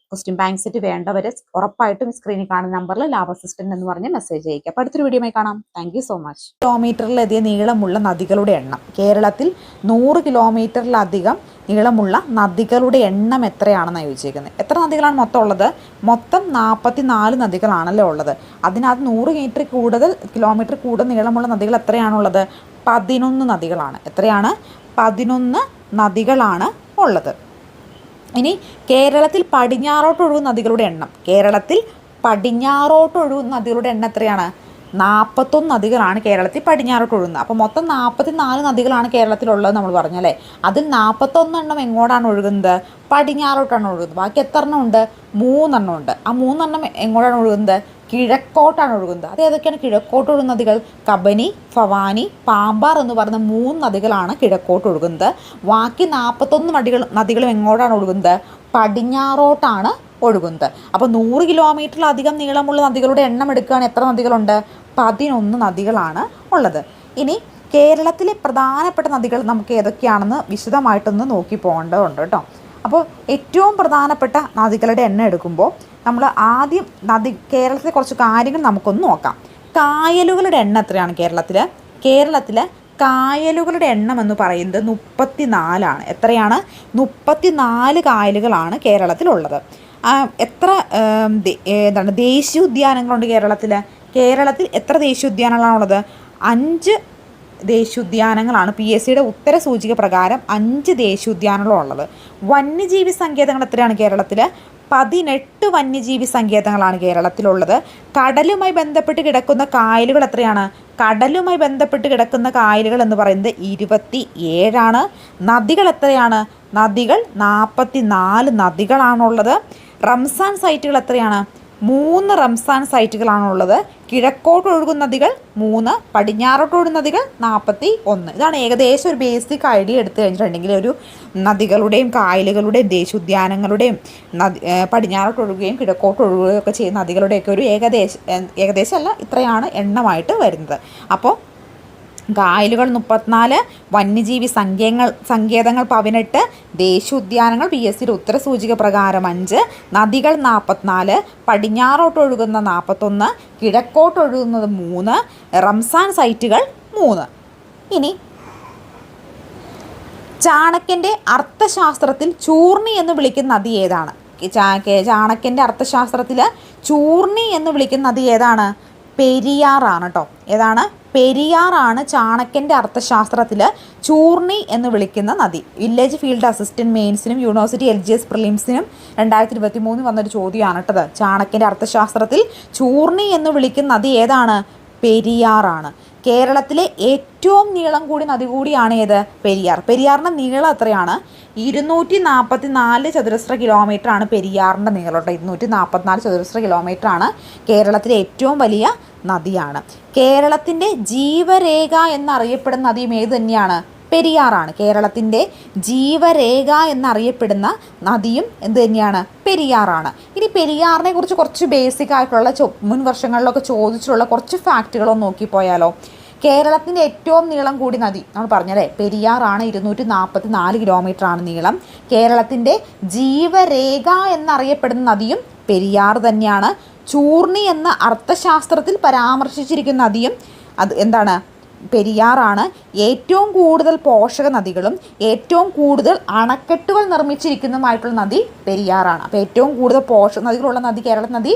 ക്വസ്റ്റ്യൻ ബാങ്ക് സെറ്റ് വേണ്ടവർ ഉറപ്പായിട്ടും സ്ക്രീനിൽ കാണുന്ന നമ്പറിൽ ലാബ് അസിസ്റ്റന്റ് എന്ന് പറഞ്ഞ് മെസ്സേജ് അയക്കുക അപ്പോൾ അടുത്തൊരു വീഡിയോ കാണാം. താങ്ക് സോ മച്ച് കിലോമീറ്ററിലധികം നീളമുള്ള നദികളുടെ എണ്ണം. കേരളത്തിൽ നൂറ് കിലോമീറ്ററിലധികം നീളമുള്ള നദികളുടെ എണ്ണം എത്രയാണെന്ന് ചോദിച്ചേക്കുന്നത്. എത്ര നദികളാണ് മൊത്തം ഉള്ളത്? മൊത്തം നാൽപ്പത്തി നാല് നദികളാണല്ലോ ഉള്ളത്. അതിനകത്ത് നൂറ് മീറ്റർ കൂടുതൽ കിലോമീറ്റർ കൂടുതൽ നീളമുള്ള നദികൾ എത്രയാണുള്ളത് പതിനൊന്ന് നദികളാണ്. എത്രയാണ്? പതിനൊന്ന് നദികളാണ് ഉള്ളത്. ഇനി കേരളത്തിൽ പടിഞ്ഞാറോട്ട് ഒഴുകുന്ന നദികളുടെ എണ്ണം. കേരളത്തിൽ പടിഞ്ഞാറോട്ട് ഒഴുകുന്ന നദികളുടെ എണ്ണം എത്രയാണ്? നാൽപ്പത്തൊന്ന് നദികളാണ് കേരളത്തിൽ പടിഞ്ഞാറോട്ട് ഒഴുകുന്നത് അപ്പോൾ മൊത്തം നാൽപ്പത്തി നാല് നദികളാണ് കേരളത്തിലുള്ളത് നമ്മൾ പറഞ്ഞല്ലേ അതിൽ നാൽപ്പത്തൊന്നെണ്ണം എങ്ങോട്ടാണ് ഒഴുകുന്നത്? പടിഞ്ഞാറോട്ടാണ് ഒഴുകുന്നത്. ബാക്കി എത്ര എണ്ണം ഉണ്ട്? മൂന്നെണ്ണം ഉണ്ട്. ആ മൂന്നെണ്ണം എങ്ങോട്ടാണ് ഒഴുകുന്നത്? കിഴക്കോട്ടാണ് ഒഴുകുന്നത്. അത് ഏതൊക്കെയാണ്? കിഴക്കോട്ട് ഒഴുകുന്ന നദികൾ കബനി ഭവാനി പാമ്പാർ എന്ന് പറയുന്ന മൂന്ന് നദികളാണ് കിഴക്കോട്ട് ഒഴുകുന്നത്. ബാക്കി നാൽപ്പത്തൊന്ന് നദികൾ നദികളും എങ്ങോട്ടാണ് ഒഴുകുന്നത്? പടിഞ്ഞാറോട്ടാണ് ഒഴുകുന്നത്. അപ്പോൾ നൂറ് കിലോമീറ്ററിലധികം നീളമുള്ള നദികളുടെ എണ്ണം എടുക്കുകയാണ് എത്ര നദികളുണ്ട്? പതിനൊന്ന് നദികളാണ് ഉള്ളത്. ഇനി കേരളത്തിലെ പ്രധാനപ്പെട്ട നദികൾ നമുക്ക് ഏതൊക്കെയാണെന്ന് വിശദമായിട്ടൊന്ന് നോക്കി പോകേണ്ടതുണ്ട് കേട്ടോ. അപ്പോൾ ഏറ്റവും പ്രധാനപ്പെട്ട നദികളുടെ എണ്ണം എടുക്കുമ്പോൾ നമ്മൾ ആദ്യം നദി കേരളത്തിലെ കുറച്ച് കാര്യങ്ങൾ നമുക്കൊന്ന് നോക്കാം. കായലുകളുടെ എണ്ണം എത്രയാണ് കേരളത്തിൽ കേരളത്തിൽ കായലുകളുടെ എണ്ണം എന്ന് പറയുന്നത് മുപ്പത്തി നാലാണ് എത്രയാണ്? മുപ്പത്തി നാല് കായലുകളാണ് കേരളത്തിലുള്ളത്. എത്ര എന്താണ് ദേശീയ ഉദ്യാനങ്ങളുണ്ട് കേരളത്തിൽ കേരളത്തിൽ എത്ര ദേശീയോദ്യാനങ്ങളാണുള്ളത് അഞ്ച് ദേശീയോദ്യാനങ്ങളാണ് പി എസ് സിയുടെ ഉത്തര സൂചിക പ്രകാരം അഞ്ച് ദേശീയോദ്യാനങ്ങളുള്ളത് വന്യജീവി സങ്കേതങ്ങൾ എത്രയാണ് കേരളത്തിൽ? പതിനെട്ട് വന്യജീവി സങ്കേതങ്ങളാണ് കേരളത്തിലുള്ളത് കടലുമായി ബന്ധപ്പെട്ട് കിടക്കുന്ന കായലുകൾ എത്രയാണ്? കടലുമായി ബന്ധപ്പെട്ട് കിടക്കുന്ന കായലുകൾ എന്ന് പറയുന്നത് ഇരുപത്തി ഏഴാണ് നദികൾ എത്രയാണ്? നദികൾ നാൽപ്പത്തി നാല് നദികളാണുള്ളത്. റംസാൻ സൈറ്റുകൾ എത്രയാണ്? മൂന്ന് റംസാൻ സൈറ്റുകളാണുള്ളത്. കിഴക്കോട്ട് ഒഴുകുന്ന നദികൾ മൂന്ന് പടിഞ്ഞാറോട്ട് ഒഴുകുന്ന നദികൾ നാൽപ്പത്തി ഒന്ന്. ഇതാണ് ഏകദേശം ഒരു ബേസിക് ഐഡിയ എടുത്തു കഴിഞ്ഞിട്ടുണ്ടെങ്കിൽ ഒരു നദികളുടെയും കായലുകളുടെയും ദേശീയോദ്യാനങ്ങളുടെയും നദി പടിഞ്ഞാറോട്ട് ഒഴുകുകയും കിഴക്കോട്ട് ഒഴുകുകയും ഒക്കെ ചെയ്യുന്ന നദികളുടെയൊക്കെ ഒരു ഏകദേശം ഏകദേശം അല്ല ഇത്രയാണ് എണ്ണമായിട്ട് വരുന്നത്. അപ്പോൾ കായലുകൾ മുപ്പത്തിനാല് വന്യജീവി സങ്കേങ്ങൾ സങ്കേതങ്ങൾ പതിനെട്ട് ദേശീയോദ്യാനങ്ങൾ പി എസ് സിയുടെ ഉത്തരസൂചിക പ്രകാരം അഞ്ച് നദികൾ നാൽപ്പത്തിനാല് പടിഞ്ഞാറോട്ട് ഒഴുകുന്ന നാൽപ്പത്തൊന്ന് കിഴക്കോട്ട് ഒഴുകുന്നത് മൂന്ന് റംസാൻ സൈറ്റുകൾ മൂന്ന്. ഇനി ചാണക്യന്റെ അർത്ഥശാസ്ത്രത്തിൽ ചൂർണി എന്ന് വിളിക്കുന്ന നദി ഏതാണ്? ചാണക്യന്റെ അർത്ഥശാസ്ത്രത്തിൽ ചൂർണി എന്ന് വിളിക്കുന്ന നദി ഏതാണ്? പെരിയാറാണ് കേട്ടോ ഏതാണ്? പെരിയാറാണ് ചാണക്യന്റെ അർത്ഥശാസ്ത്രത്തിൽ ചൂർണി എന്ന് വിളിക്കുന്ന നദി. വില്ലേജ് ഫീൽഡ് അസിസ്റ്റന്റ് മെയിൻസിനും യൂണിവേഴ്സിറ്റി എൽ ജി എസ് പ്രിലിംസിനും രണ്ടായിരത്തി ഇരുപത്തി മൂന്നിൽ വന്നൊരു ചോദ്യമാണ് കേട്ടത് ചാണക്യന്റെ അർത്ഥശാസ്ത്രത്തിൽ ചൂർണി എന്ന് വിളിക്കുന്ന നദി ഏതാണ്? പെരിയാറാണ്. കേരളത്തിലെ ഏറ്റവും നീളം കൂടി നദി കൂടിയാണ് ഏത്? പെരിയാർ. പെരിയാറിന്റെ നീളം എത്രയാണ്? ഇരുന്നൂറ്റി നാൽപ്പത്തി നാല് ചതുരശ്ര കിലോമീറ്റർ ആണ് പെരിയാറിന്റെ നീളം. കേട്ടോ ഇരുന്നൂറ്റി നാൽപ്പത്തിനാല് ചതുരശ്ര കിലോമീറ്റർ ആണ് കേരളത്തിലെ ഏറ്റവും വലിയ നദിയാണ്. കേരളത്തിന്റെ ജീവരേഖ എന്നറിയപ്പെടുന്ന നദിയും ഏത് തന്നെയാണ്? പെരിയാറാണ്. കേരളത്തിന്റെ ജീവരേഖ എന്നറിയപ്പെടുന്ന നദിയും എന്ത് തന്നെയാണ്. പെരിയാറാണ്. ഇനി പെരിയാറിനെ കുറിച്ച് കുറച്ച് ബേസിക് ആയിട്ടുള്ള മുൻ വർഷങ്ങളിലൊക്കെ ചോദിച്ചിട്ടുള്ള കുറച്ച് ഫാക്റ്റുകളൊന്ന് നോക്കിപ്പോയാലോ കേരളത്തിന്റെ ഏറ്റവും നീളം കൂടി നദി നമ്മൾ പറഞ്ഞല്ലേ? പെരിയാറാണ് ഇരുന്നൂറ്റി നാൽപ്പത്തി നാല് കിലോമീറ്റർ ആണ് നീളം. കേരളത്തിന്റെ ജീവരേഖ എന്നറിയപ്പെടുന്ന നദിയും പെരിയാർ തന്നെയാണ്. ചൂർണി എന്ന അർത്ഥശാസ്ത്രത്തിൽ പരാമർശിച്ചിരിക്കുന്ന നദിയും അത് എന്താണ്? പെരിയാറാണ് ഏറ്റവും കൂടുതൽ പോഷക നദികളും ഏറ്റവും കൂടുതൽ അണക്കെട്ടുകൾ നിർമ്മിച്ചിരിക്കുന്നതുമായിട്ടുള്ള നദി പെരിയാറാണ്. അപ്പോൾ ഏറ്റവും കൂടുതൽ പോഷക നദികളുള്ള നദി കേരള നദി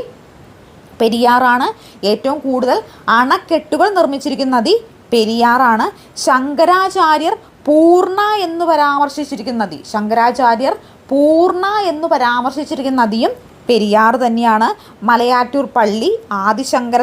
പെരിയാറാണ്. ഏറ്റവും കൂടുതൽ അണക്കെട്ടുകൾ നിർമ്മിച്ചിരിക്കുന്ന നദി പെരിയാറാണ്. ശങ്കരാചാര്യർ പൂർണ എന്ന് പരാമർശിച്ചിരിക്കുന്ന നദി ശങ്കരാചാര്യർ പൂർണ എന്ന് പരാമർശിച്ചിരിക്കുന്ന നദിയും പെരിയാർ തന്നെയാണ് മലയാറ്റൂർ പള്ളി ആദിശങ്കര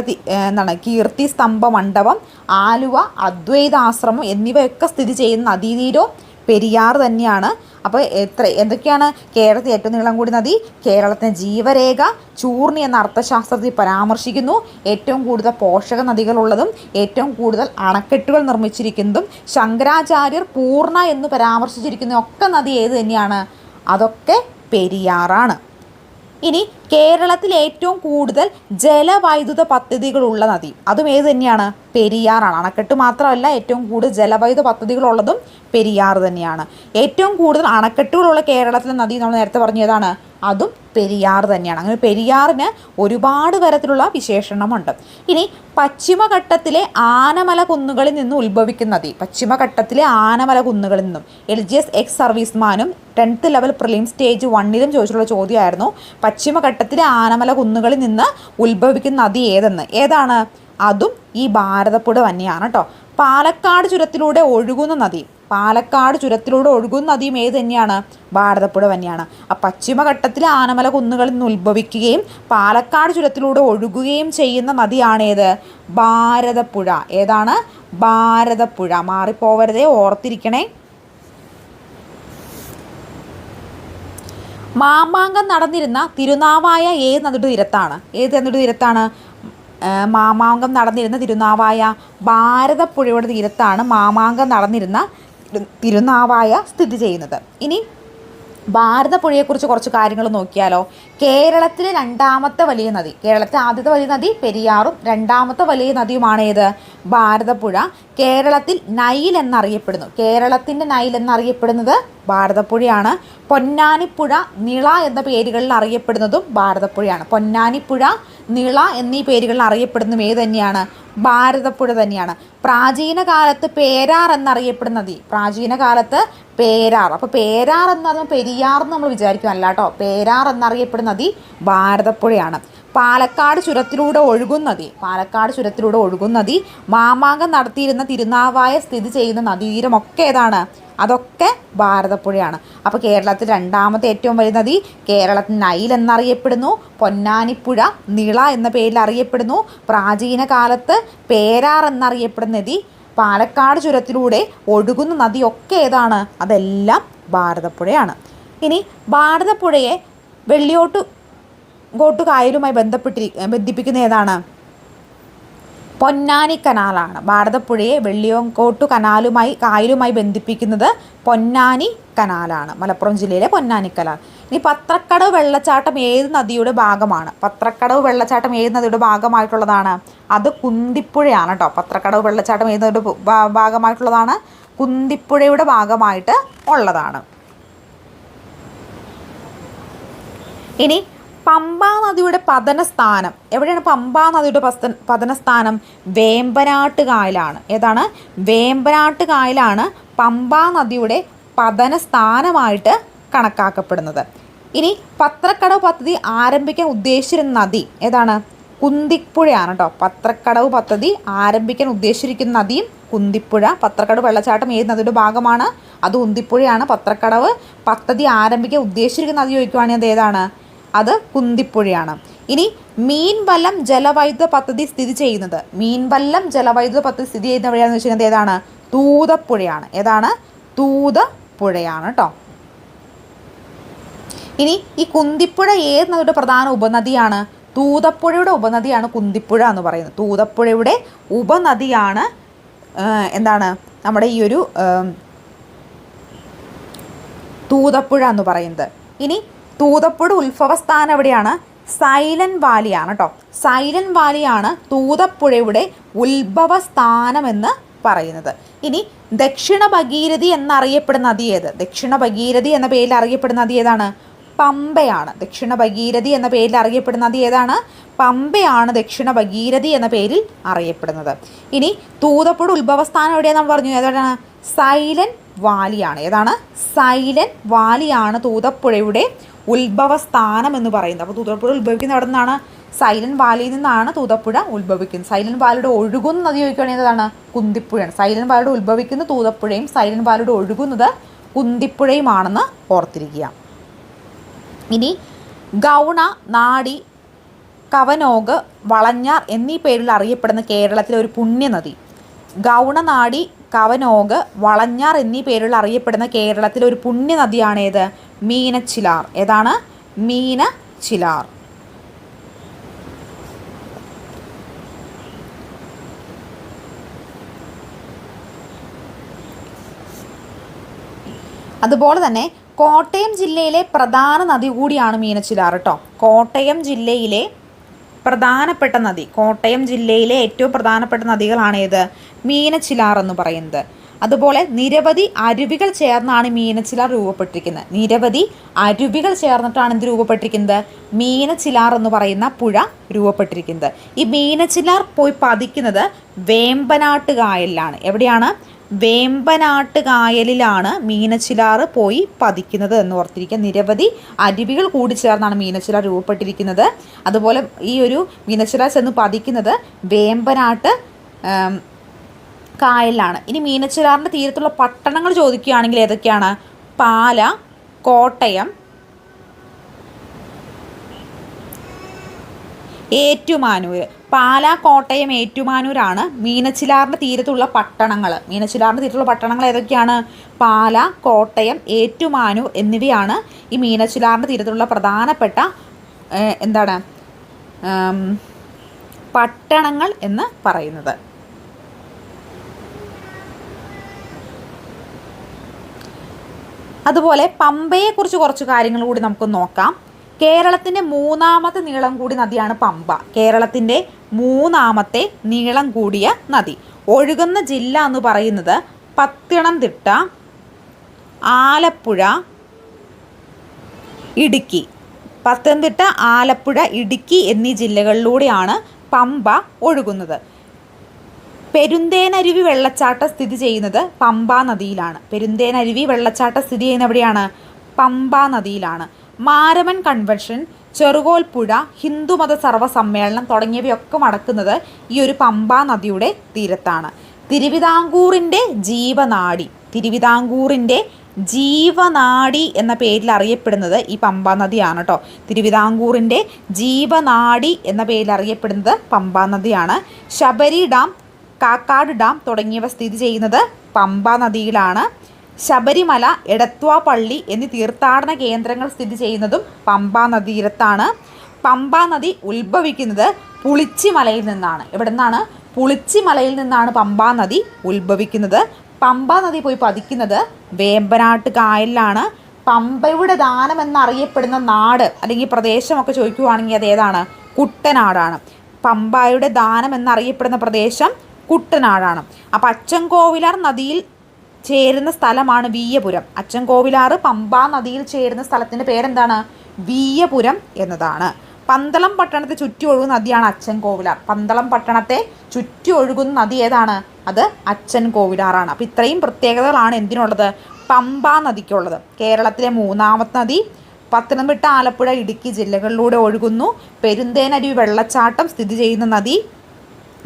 എന്താണ് കീർത്തി സ്തംഭ മണ്ഡപം ആലുവ അദ്വൈതാശ്രമം എന്നിവയൊക്കെ സ്ഥിതി ചെയ്യുന്ന നദീതീരവും പെരിയാർ തന്നെയാണ്. അപ്പോൾ എത്ര എന്തൊക്കെയാണ് കേരളത്തിൽ ഏറ്റവും നീളം കൂടി നദി? കേരളത്തിന് ജീവരേഖ ചൂർണി എന്ന അർത്ഥശാസ്ത്രത്തിൽ പരാമർശിക്കുന്നു. ഏറ്റവും കൂടുതൽ പോഷക നദികളുള്ളതും ഏറ്റവും കൂടുതൽ അണക്കെട്ടുകൾ നിർമ്മിച്ചിരിക്കുന്നതും ശങ്കരാചാര്യർ പൂർണ എന്ന് പരാമർശിച്ചിരിക്കുന്ന ഒക്കെ നദി ഏത് തന്നെയാണ്? അതൊക്കെ പെരിയാറാണ്. ഇനി കേരളത്തിൽ ഏറ്റവും കൂടുതൽ ജലവൈദ്യുത പദ്ധതികളുള്ള നദി. അതും ഏത് തന്നെയാണ്? പെരിയാറാണ്. അണക്കെട്ട് മാത്രമല്ല ഏറ്റവും കൂടുതൽ ജലവൈദ്യുത പദ്ധതികളുള്ളതും പെരിയാർ തന്നെയാണ്. ഏറ്റവും കൂടുതൽ അണക്കെട്ടുകളുള്ള കേരളത്തിലെ നദി നമ്മൾ നേരത്തെ പറഞ്ഞതാണ്. അതും പെരിയാർ തന്നെയാണ്. അങ്ങനെ പെരിയാറിന് ഒരുപാട് തരത്തിലുള്ള വിശേഷണമുണ്ട്. ഇനി പശ്ചിമഘട്ടത്തിലെ ആനമല കുന്നുകളിൽ നിന്ന് ഉത്ഭവിക്കുന്ന നദി പശ്ചിമഘട്ടത്തിലെ ആനമല കുന്നുകളിൽ നിന്നും എൽ ജി എസ് എക്സ് സർവീസ്മാനും ടെൻത്ത് ലെവൽ പ്രിലിം സ്റ്റേജ് വണ്ണിലും ചോദിച്ചിട്ടുള്ള ചോദ്യമായിരുന്നു പശ്ചിമഘട്ടത്തിലെ ആനമല കുന്നുകളിൽ നിന്ന് ഉത്ഭവിക്കുന്ന നദി ഏതെന്ന്? ഏതാണ്? അതും ഈ ഭാരതപ്പുഴ തന്നെയാണ് കേട്ടോ പാലക്കാട് ചുരത്തിലൂടെ ഒഴുകുന്ന നദി. പാലക്കാട് ചുരത്തിലൂടെ ഒഴുകുന്ന നദിയും ഏത് തന്നെയാണ്? ഭാരതപ്പുഴ തന്നെയാണ്. ആ പശ്ചിമഘട്ടത്തിലെ ആനമല കുന്നുകളിൽ നിന്ന് ഉത്ഭവിക്കുകയും പാലക്കാട് ചുരത്തിലൂടെ ഒഴുകുകയും ചെയ്യുന്ന നദിയാണേത് ഭാരതപ്പുഴ. ഏതാണ്? ഭാരതപ്പുഴ. മാറിപ്പോവരുതേ ഓർത്തിരിക്കണേ. മാമാങ്കം നടന്നിരുന്ന തിരുനാവായ ഏത് നദിയുടെ തീരത്താണ്? ഏത് നദിയുടെ തീരത്താണ്? മാമാങ്കം നടന്നിരുന്ന തിരുനാവായ ഭാരതപ്പുഴയുടെ തീരത്താണ് മാമാങ്കം നടന്നിരുന്ന തിരുനാവായ സ്ഥിതി ചെയ്യുന്നത്. ഇനി ഭാരതപ്പുഴയെക്കുറിച്ച് കുറച്ച് കാര്യങ്ങൾ നോക്കിയാലോ. കേരളത്തിലെ രണ്ടാമത്തെ വലിയ നദി കേരളത്തിലെ ആദ്യത്തെ വലിയ നദി പെരിയാറും രണ്ടാമത്തെ വലിയ നദിയുമാണ് ഏത്? ഭാരതപ്പുഴ. കേരളത്തിൽ നൈൽ എന്നറിയപ്പെടുന്നു. കേരളത്തിന്റെ നൈൽ എന്നറിയപ്പെടുന്നത് ഭാരതപ്പുഴയാണ്. പൊന്നാനിപ്പുഴ നിള എന്ന പേരുകളിൽ അറിയപ്പെടുന്നതും ഭാരതപ്പുഴയാണ്. പൊന്നാനിപ്പുഴ നിള എന്നീ പേരുകളിൽ അറിയപ്പെടുന്നത് ഏത് തന്നെയാണ്? ഭാരതപ്പുഴ തന്നെയാണ്. പ്രാചീന കാലത്ത് പേരാർ എന്നറിയപ്പെടുന്ന നദി പ്രാചീന കാലത്ത് പേരാർ. അപ്പോൾ പേരാർ എന്ന് പറഞ്ഞാൽ പെരിയാർ എന്ന് നമ്മൾ വിചാരിക്കും അല്ല കേട്ടോ. പേരാർ എന്നറിയപ്പെടുന്ന നദി ഭാരതപ്പുഴയാണ്. പാലക്കാട് ചുരത്തിലൂടെ ഒഴുകുന്ന നദി പാലക്കാട് ചുരത്തിലൂടെ ഒഴുകുന്ന നദി മാമാങ്കം നടത്തിയിരുന്ന തിരുനാവായ സ്ഥിതി ചെയ്യുന്ന നദീതീരമൊക്കെ ഏതാണ്? അതൊക്കെ ഭാരതപ്പുഴയാണ്. അപ്പോൾ കേരളത്തിൽ രണ്ടാമത്തെ ഏറ്റവും വലിയ നദി കേരളത്തിൽ നൈൽ എന്നറിയപ്പെടുന്നു പൊന്നാനിപ്പുഴ നിള എന്ന പേരിൽ അറിയപ്പെടുന്നു പ്രാചീന കാലത്ത് പേരാർ എന്നറിയപ്പെടുന്ന നദി പാലക്കാട് ചുരത്തിലൂടെ ഒഴുകുന്ന നദിയൊക്കെ ഏതാണ്? അതെല്ലാം ഭാരതപ്പുഴയാണ്. ഇനി ഭാരതപ്പുഴയെ വെള്ളിയോട്ട് ഗോട്ടുകായലുമായി ബന്ധപ്പെട്ടി ബന്ധിപ്പിക്കുന്ന ഏതാണ്? പൊന്നാനി കനാലാണ്. ഭാരതപ്പുഴയെ വെള്ളിയോങ്കോട്ടു കനാലുമായി കായലുമായി ബന്ധിപ്പിക്കുന്നത് പൊന്നാനി കനാലാണ്. മലപ്പുറം ജില്ലയിലെ പൊന്നാനി കനാൽ. ഇനി പത്രക്കടവ് വെള്ളച്ചാട്ടം ഏത് നദിയുടെ ഭാഗമാണ്? പത്രക്കടവ് വെള്ളച്ചാട്ടം ഏത് നദിയുടെ ഭാഗമായിട്ടുള്ളതാണ്? അത് കുന്തിപ്പുഴയാണ് കേട്ടോ. പത്രക്കടവ് വെള്ളച്ചാട്ടം ഏത് നദിയുടെ ഭാഗമായിട്ടുള്ളതാണ്? കുന്തിപ്പുഴയുടെ ഭാഗമായിട്ട് ഉള്ളതാണ്. ഇനി പമ്പാ നദിയുടെ പതനസ്ഥാനം. എവിടെയാണ് പമ്പാ നദിയുടെ പസ്ത- പതനസ്ഥാനം? വേമ്പനാട്ട് കായലാണ് ഏതാണ്? വേമ്പനാട്ട് കായലാണ് പമ്പാ നദിയുടെ പതനസ്ഥാനമായിട്ട് കണക്കാക്കപ്പെടുന്നത്. ഇനി പത്രക്കടവ് പദ്ധതി ആരംഭിക്കാൻ ഉദ്ദേശിച്ചിരുന്ന നദി ഏതാണ്? കുന്തിപ്പുഴയാണ് കേട്ടോ പത്രക്കടവ് പദ്ധതി ആരംഭിക്കാൻ ഉദ്ദേശിച്ചിരിക്കുന്ന നദിയും കുന്തിപ്പുഴ. പത്രക്കടവ് വെള്ളച്ചാട്ടം ഏത് നദിയുടെ ഭാഗമാണ്? അത് കുന്തിപ്പുഴയാണ് പത്രക്കടവ്. പദ്ധതി ആരംഭിക്കാൻ ഉദ്ദേശിച്ചിരിക്കുന്ന നദി ചോദിക്കുവാണെങ്കിൽ അത് ഏതാണ്? അത് കുന്തിപ്പുഴയാണ്. ഇനി മീൻവല്ലം ജലവൈദ്യുത പദ്ധതി സ്ഥിതി ചെയ്യുന്നത്. മീൻവല്ലം ജലവൈദ്യുത പദ്ധതി സ്ഥിതി ചെയ്യുന്ന എവിടെയാണെന്ന് വെച്ചാൽ ഏതാണ്? തൂതപ്പുഴയാണ്. ഏതാണ്? തൂതപ്പുഴയാണ് കേട്ടോ ഇനി ഈ കുന്തിപ്പുഴ ഏത് നദിയുടെ പ്രധാന ഉപനദിയാണ്? തൂതപ്പുഴയുടെ ഉപനദിയാണ് കുന്തിപ്പുഴ എന്ന് പറയുന്നത്. തൂതപ്പുഴയുടെ ഉപനദിയാണ് എന്താണ്? നമ്മുടെ ഈ ഒരു തൂതപ്പുഴ എന്ന് പറയുന്നത്. ഇനി തൂതപ്പുഴ ഉത്ഭവസ്ഥാനം എവിടെയാണ്? സൈലന്റ് വാലിയാണ് കേട്ടോ സൈലന്റ് വാലിയാണ് തൂതപ്പുഴയുടെ ഉത്ഭവസ്ഥാനം എന്ന് പറയുന്നത്. ഇനി ദക്ഷിണ ഭഗീരഥി എന്നറിയപ്പെടുന്ന നദി ഏത്? ദക്ഷിണ ഭഗീരഥി എന്ന പേരിൽ അറിയപ്പെടുന്ന നദി ഏതാണ്? പമ്പയാണ്. ദക്ഷിണ ഭഗീരഥി എന്ന പേരിൽ അറിയപ്പെടുന്ന നദി ഏതാണ്? പമ്പയാണ് ദക്ഷിണ ഭഗീരഥി എന്ന പേരിൽ അറിയപ്പെടുന്നത്. ഇനി തൂതപ്പുഴ ഉത്ഭവസ്ഥാനം എവിടെയാണ് നമ്മൾ പറഞ്ഞു. ഏതാണ്? സൈലന്റ് വാലിയാണ്. ഏതാണ്? സൈലന്റ് വാലിയാണ് തൂതപ്പുഴയുടെ ഉത്ഭവസ്ഥാനം എന്ന് പറയുന്നത്. അപ്പോൾ തൂതപ്പുഴ ഉത്ഭവിക്കുന്ന അവിടെ നിന്നാണ്? സൈലന്റ് വാലിയിൽ നിന്നാണ് തൂതപ്പുഴ ഉത്ഭവിക്കുന്നത്. സൈലന്റ് വാലിയുടെ ഒഴുകുന്ന നദി ചോദിക്കുകയാണെങ്കിൽ കുന്തിപ്പുഴയാണ്. സൈലന്റ് വാലിയുടെ ഉത്ഭവിക്കുന്ന തൂതപ്പുഴയും സൈലന്റ് വാലിയുടെ ഒഴുകുന്നത് കുന്തിപ്പുഴയുമാണെന്ന് ഓർത്തിരിക്കുക. ഇനി ഗൗണ നാടി കവനോഗ് വളഞ്ഞാർ എന്നീ പേരിൽ അറിയപ്പെടുന്ന കേരളത്തിലെ ഒരു പുണ്യനദി. ഗൗണനാടി കവനോഗ് വളഞ്ഞാർ എന്നീ പേരിൽ അറിയപ്പെടുന്ന കേരളത്തിലെ ഒരു പുണ്യനദിയാണേത്. മീനച്ചിലാർ. ഏതാണ്? മീനച്ചിലാർ. അതുപോലെ തന്നെ കോട്ടയം ജില്ലയിലെ പ്രധാന നദി കൂടിയാണ് മീനച്ചിലാർ കേട്ടോ കോട്ടയം ജില്ലയിലെ പ്രധാനപ്പെട്ട നദി കോട്ടയം ജില്ലയിലെ ഏറ്റവും പ്രധാനപ്പെട്ട നദികളാണ് ഏത്? മീനച്ചിലാർ എന്ന് പറയുന്നത്. അതുപോലെ നിരവധി അരുവികൾ ചേർന്നാണ് മീനച്ചിലാർ രൂപപ്പെട്ടിരിക്കുന്നത്. നിരവധി അരുവികൾ ചേർന്നിട്ടാണ് എന്ത് രൂപപ്പെട്ടിരിക്കുന്നത്? മീനച്ചിലാർ എന്ന് പറയുന്ന പുഴ രൂപപ്പെട്ടിരിക്കുന്നത്. ഈ മീനച്ചിലാർ പോയി പതിക്കുന്നത് വേമ്പനാട്ട് കായലിലാണ് എവിടെയാണ്? വേമ്പനാട്ട് കായലിലാണ് മീനച്ചിലാർ പോയി പതിക്കുന്നത് എന്ന് ഓർത്തിരിക്കുക. നിരവധി അരുവികൾ കൂടി ചേർന്നാണ് മീനച്ചിലാർ രൂപപ്പെട്ടിരിക്കുന്നത്. അതുപോലെ ഈ ഒരു മീനച്ചിലാർ ചെന്ന് പതിക്കുന്നത് വേമ്പനാട്ട് കായലിലാണ്. ഇനി മീനച്ചിലാറിന്റെ തീരത്തുള്ള പട്ടണങ്ങൾ ചോദിക്കുകയാണെങ്കിൽ ഏതൊക്കെയാണ്? പാല കോട്ടയം ഏറ്റുമാനൂർ. പാല കോട്ടയം ഏറ്റുമാനൂരാണ് മീനച്ചിലാറിന്റെ തീരത്തുള്ള പട്ടണങ്ങൾ. മീനച്ചിലാറിന്റെ തീരത്തുള്ള പട്ടണങ്ങൾ ഏതൊക്കെയാണ്? പാല കോട്ടയം ഏറ്റുമാനൂർ എന്നിവയാണ് ഈ മീനച്ചിലാറിന്റെ തീരത്തുള്ള പ്രധാനപ്പെട്ട എന്താണ് പട്ടണങ്ങൾ എന്ന് പറയുന്നത്. അതുപോലെ പമ്പയെക്കുറിച്ച് കുറച്ച് കാര്യങ്ങൾ കൂടി നമുക്ക് നോക്കാം. കേരളത്തിന്റെ മൂന്നാമത്തെ നീളം കൂടി നദിയാണ് പമ്പ. കേരളത്തിന്റെ മൂന്നാമത്തെ നീളം കൂടിയ നദി. ഒഴുകുന്ന ജില്ല എന്ന് പറയുന്നത് പത്തനംതിട്ട ആലപ്പുഴ ഇടുക്കി. പത്തനംതിട്ട ആലപ്പുഴ ഇടുക്കി എന്നീ ജില്ലകളിലൂടെയാണ് പമ്പ ഒഴുകുന്നത്. പെരുന്തേനരുവി വെള്ളച്ചാട്ടം സ്ഥിതി ചെയ്യുന്നത് പമ്പാ നദിയിലാണ്. പെരുന്തേനരുവി വെള്ളച്ചാട്ടം സ്ഥിതി ചെയ്യുന്ന എവിടെയാണ്? പമ്പാ നദിയിലാണ്. മാരമൻ കൺവെൻഷൻ ചെറുകോൽപ്പുഴ ഹിന്ദുമത സർവസമ്മേളനം തുടങ്ങിയവയൊക്കെ നടക്കുന്നത് ഈ ഒരു പമ്പാ നദിയുടെ തീരത്താണ്. തിരുവിതാംകൂറിന്റെ ജീവനാടി തിരുവിതാംകൂറിന്റെ ജീവനാടി എന്ന പേരിൽ അറിയപ്പെടുന്നത് ഈ പമ്പാ നദിയാണ് കേട്ടോ തിരുവിതാംകൂറിന്റെ ജീവനാടി എന്ന പേരിൽ അറിയപ്പെടുന്നത് പമ്പാ നദിയാണ്. ശബരി ഡാം കാക്കാട് ഡാം തുടങ്ങിയവ സ്ഥിതി ചെയ്യുന്നത് പമ്പ നദിയിലാണ്. ശബരിമല എടത്വ പള്ളി എന്നീ തീർത്ഥാടന കേന്ദ്രങ്ങൾ സ്ഥിതി ചെയ്യുന്നതും പമ്പ നദീരത്താണ്. പമ്പ നദി ഉത്ഭവിക്കുന്നത് പുളിച്ചിമലയിൽ നിന്നാണ്. ഇവിടെ നിന്നാണ് പുളിച്ചിമലയിൽ നിന്നാണ് പമ്പാ നദി ഉത്ഭവിക്കുന്നത്. പമ്പ നദി പോയി പതിക്കുന്നത് വേമ്പനാട്ട് കായലിലാണ് പമ്പയുടെ ദാനം എന്നറിയപ്പെടുന്ന നാട് അല്ലെങ്കിൽ പ്രദേശമൊക്കെ ചോദിക്കുവാണെങ്കിൽ അത് ഏതാണ്? കുട്ടനാടാണ്. പമ്പായുടെ ദാനം എന്നറിയപ്പെടുന്ന പ്രദേശം കുട്ടനാടാണ്. അപ്പം അച്ചൻകോവിലാർ നദിയിൽ ചേരുന്ന സ്ഥലമാണ് വീയപുരം. അച്ചൻകോവിലാർ പമ്പാ നദിയിൽ ചേരുന്ന സ്ഥലത്തിന്റെ പേരെന്താണ്? വീയപുരം എന്നതാണ്. പന്തളം പട്ടണത്തെ ചുറ്റി ഒഴുകുന്ന നദിയാണ് അച്ചൻകോവിലാർ. പന്തളം പട്ടണത്തെ ചുറ്റി ഒഴുകുന്ന നദി ഏതാണ്? അത് അച്ചൻകോവിലാറാണ്. അപ്പോൾ ഇത്രയും പ്രത്യേകതകളാണ് എന്തിനുള്ളത്? പമ്പാ നദിക്കുള്ളത്. കേരളത്തിലെ മൂന്നാമത്തെ നദി പത്തനംതിട്ട ആലപ്പുഴ ഇടുക്കി ജില്ലകളിലൂടെ ഒഴുകുന്നു. പെരുന്തേനരുവി വെള്ളച്ചാട്ടം സ്ഥിതി ചെയ്യുന്ന നദി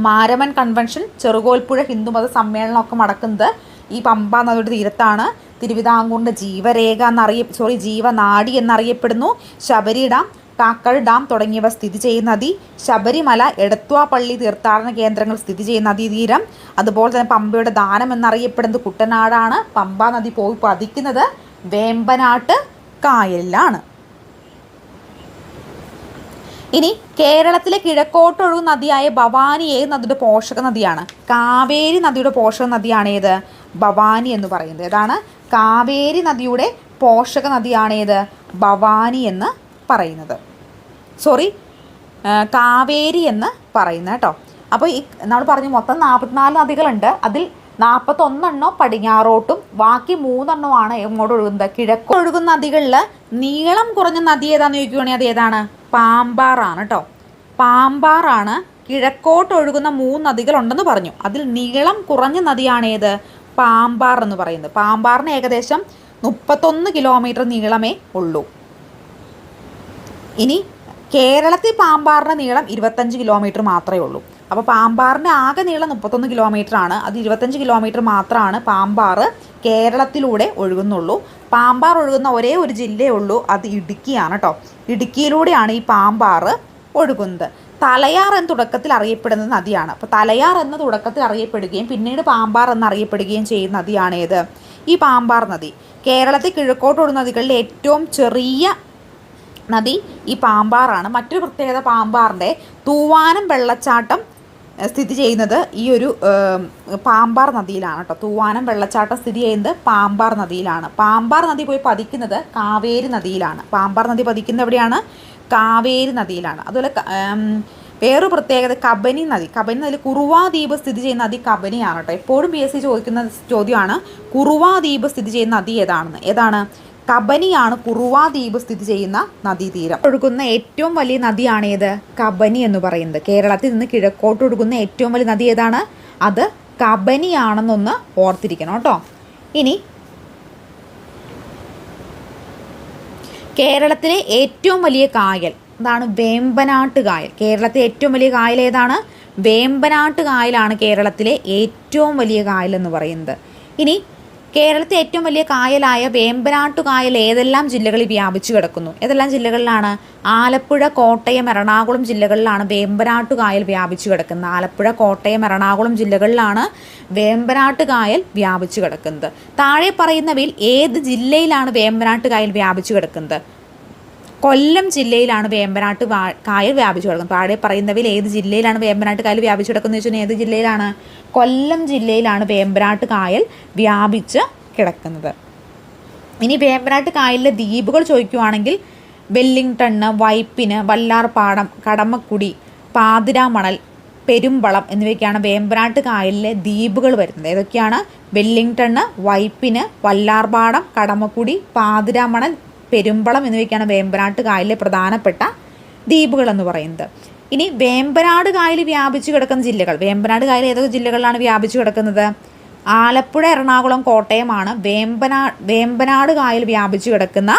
മാരമൻ കൺവെൻഷൻ ചെറുകോൽപ്പുഴ ഹിന്ദുമത സമ്മേളനമൊക്കെ നടക്കുന്നത് ഈ പമ്പ നദിയുടെ തീരത്താണ്. തിരുവിതാംകൂറിന്റെ ജീവരേഖ എന്നറിയ സോറി ജീവനാടി എന്നറിയപ്പെടുന്നു. ശബരി ഡാം കാക്കൾ ഡാം തുടങ്ങിയവ സ്ഥിതി ചെയ്യുന്ന നദി. ശബരിമല എടത്വാ പള്ളി തീർത്ഥാടന കേന്ദ്രങ്ങൾ സ്ഥിതി ചെയ്യുന്ന നദീതീരം. അതുപോലെ തന്നെ പമ്പയുടെ ദാനം എന്നറിയപ്പെടുന്നത് കുട്ടനാടാണ്. പമ്പ നദി പോയി പതിക്കുന്നത് വേമ്പനാട്ട് കായലിലാണ്. ഇനി കേരളത്തിലെ കിഴക്കോട്ടൊഴുകുന്ന നദിയായ ഭവാനി ഏത് നദിയുടെ പോഷക നദിയാണ്? കാവേരി നദിയുടെ പോഷക നദിയാണ് ഏത്? ഭവാനി എന്ന് പറയുന്നത്. ഏതാണ്? കാവേരി നദിയുടെ പോഷക നദിയാണ് ഏത്? ഭവാനി എന്ന് പറയുന്നത്. സോറി കാവേരി എന്ന് പറയുന്നത് കേട്ടോ. അപ്പോൾ ഈ നമ്മൾ പറഞ്ഞു മൊത്തം നാൽപ്പത്തിനാല് നദികളുണ്ട്. അതിൽ നാൽപ്പത്തൊന്നെണ്ണോ പടിഞ്ഞാറോട്ടും ബാക്കി മൂന്നെണ്ണമാണ് എങ്ങോട്ട് ഒഴുകുന്നത് കിഴക്കൊഴുകുന്ന നദികളിൽ നീളം കുറഞ്ഞ നദി ഏതാണെന്ന് ചോദിക്കുകയാണെങ്കിൽ അത് ഏതാണ്? പാമ്പാറാണ് കേട്ടോ പാമ്പാറാണ് കിഴക്കോട്ടൊഴുകുന്ന മൂന്ന് നദികളുണ്ടെന്ന് പറഞ്ഞു. അതിൽ നീളം കുറഞ്ഞ നദിയാണേത് പാമ്പാർ എന്ന് പറയുന്നത്. പാമ്പാറിന് ഏകദേശം മുപ്പത്തൊന്ന് കിലോമീറ്റർ നീളമേ ഉള്ളൂ. ഇനി കേരളത്തിൽ പാമ്പാറിന്റെ നീളം ഇരുപത്തഞ്ച് കിലോമീറ്റർ മാത്രമേ ഉള്ളൂ. അപ്പോൾ പാമ്പാറിന്റെ ആകെ നീളം മുപ്പത്തൊന്ന് കിലോമീറ്റർ ആണ്. അത് ഇരുപത്തഞ്ച് കിലോമീറ്റർ മാത്രമാണ് പാമ്പാർ കേരളത്തിലൂടെ ഒഴുകുന്നുള്ളൂ. പാമ്പാർ ഒഴുകുന്ന ഒരേ ഒരു ജില്ലയേ ഉള്ളൂ. അത് ഇടുക്കിയാണ് കേട്ടോ ഇടുക്കിയിലൂടെയാണ് ഈ പാമ്പാർ ഒഴുകുന്നത്. തലയാർ എന്ന തുടക്കത്തിൽ അറിയപ്പെടുന്ന നദിയാണ്. അപ്പോൾ തലയാർ എന്ന തുടക്കത്തിൽ അറിയപ്പെടുകയും പിന്നീട് പാമ്പാർ എന്ന് അറിയപ്പെടുകയും ചെയ്യുന്ന നദിയാണ് ഏത്? ഈ പാമ്പാർ നദി. കേരളത്തിൽ കിഴക്കോട്ടുള്ള നദികളിൽ ഏറ്റവും ചെറിയ നദി ഈ പാമ്പാറാണ്. മറ്റൊരു പ്രത്യേകത പാമ്പാറിന്റെ തൂവാനം വെള്ളച്ചാട്ടം സ്ഥിതി ചെയ്യുന്നത് ഈ ഒരു പാമ്പാർ നദിയിലാണ് കേട്ടോ. തൂവാനം വെള്ളച്ചാട്ടം സ്ഥിതി ചെയ്യുന്നത് പാമ്പാർ നദിയിലാണ്. പാമ്പാർ നദി പോയി പതിക്കുന്നത് കാവേരി നദിയിലാണ്. പാമ്പാർ നദി പതിക്കുന്നത് എവിടെയാണ്? കാവേരി നദിയിലാണ്. അതുപോലെ വേറൊരു പ്രത്യേകത കബനി നദി. കബനി നദിയിൽ കുറുവാ ദ്വീപ് സ്ഥിതി ചെയ്യുന്ന നദി കബനിയാണ് കേട്ടോ. എപ്പോഴും പി എസ് സി ചോദിക്കുന്ന ചോദ്യമാണ് കുറുവാ ദ്വീപ് സ്ഥിതി ചെയ്യുന്ന നദി ഏതാണെന്ന്. ഏതാണ്? കബനിയാണ് കുറുവാ ദ്വീപ് സ്ഥിതി ചെയ്യുന്ന നദീതീരം. ഒഴുകുന്ന ഏറ്റവും വലിയ നദിയാണ് ഏത് കബനി എന്ന് പറയുന്നത്. കേരളത്തിൽ നിന്ന് കിഴക്കോട്ട് ഒഴുകുന്ന ഏറ്റവും വലിയ നദി ഏതാണ്? അത് കബനിയാണെന്നൊന്ന് ഓർത്തിരിക്കണം കേട്ടോ. ഇനി കേരളത്തിലെ ഏറ്റവും വലിയ കായൽ അതാണ് വേമ്പനാട്ട് കായൽ കേരളത്തിലെ ഏറ്റവും വലിയ കായൽ ഏതാണ്? വേമ്പനാട്ട് കായലാണ് കേരളത്തിലെ ഏറ്റവും വലിയ കായൽ എന്ന് പറയുന്നത്. ഇനി കേരളത്തിലെ ഏറ്റവും വലിയ കായലായ വേമ്പനാട്ടു കായൽ ഏതെല്ലാം ജില്ലകളിൽ വ്യാപിച്ചു കിടക്കുന്നു? ഏതെല്ലാം ജില്ലകളിലാണ്? ആലപ്പുഴ കോട്ടയം എറണാകുളം ജില്ലകളിലാണ് വേമ്പനാട്ടു കായൽ വ്യാപിച്ചു കിടക്കുന്നത്. ആലപ്പുഴ കോട്ടയം എറണാകുളം ജില്ലകളിലാണ് വേമ്പനാട്ട് കായൽ വ്യാപിച്ചു കിടക്കുന്നത്. താഴെ പറയുന്നവയിൽ ഏത് ജില്ലയിലാണ് വേമ്പനാട്ട് കായൽ വ്യാപിച്ചു കിടക്കുന്നത്? കൊല്ലം ജില്ലയിലാണ് വേമ്പനാട്ട് കായൽ വ്യാപിച്ചു കിടക്കുന്നത്. താഴെ പറയുന്നവയിൽ ഏത് ജില്ലയിലാണ് വേമ്പനാട്ട് കായൽ വ്യാപിച്ചു കിടക്കുന്നത് ചോദിച്ചാൽ ഏത് ജില്ലയിലാണ്? കൊല്ലം ജില്ലയിലാണ് വേമ്പനാട്ട് കായൽ വ്യാപിച്ച് കിടക്കുന്നത്. ഇനി വേമ്പനാട്ട് കായലിലെ ദ്വീപുകൾ ചോദിക്കുവാണെങ്കിൽ വെല്ലിംഗ്ടണ് വൈപ്പിന് വല്ലാർപാടം കടമക്കുടി പാതിരാമണൽ പെരുമ്പളം എന്നിവയൊക്കെയാണ് വേമ്പനാട്ട് കായലിലെ ദ്വീപുകൾ വരുന്നത്. ഏതൊക്കെയാണ്? വെല്ലിംഗ്ടണ് വൈപ്പിന് വല്ലാർപാടം കടമക്കുടി പാതിരാമണൽ പെരുമ്പളം എന്നിവയ്ക്കാണ് വേമ്പനാട്ട് കായലിലെ പ്രധാനപ്പെട്ട ദ്വീപുകൾ എന്ന് പറയുന്നത്. ഇനി വേമ്പനാട് കായൽ വ്യാപിച്ചു കിടക്കുന്ന ജില്ലകൾ. വേമ്പനാട് കായൽ ഏതൊക്കെ ജില്ലകളിലാണ് വ്യാപിച്ചു കിടക്കുന്നത്? ആലപ്പുഴ എറണാകുളം കോട്ടയമാണ് വേമ്പനാ വേമ്പനാട് കായൽ വ്യാപിച്ചു കിടക്കുന്ന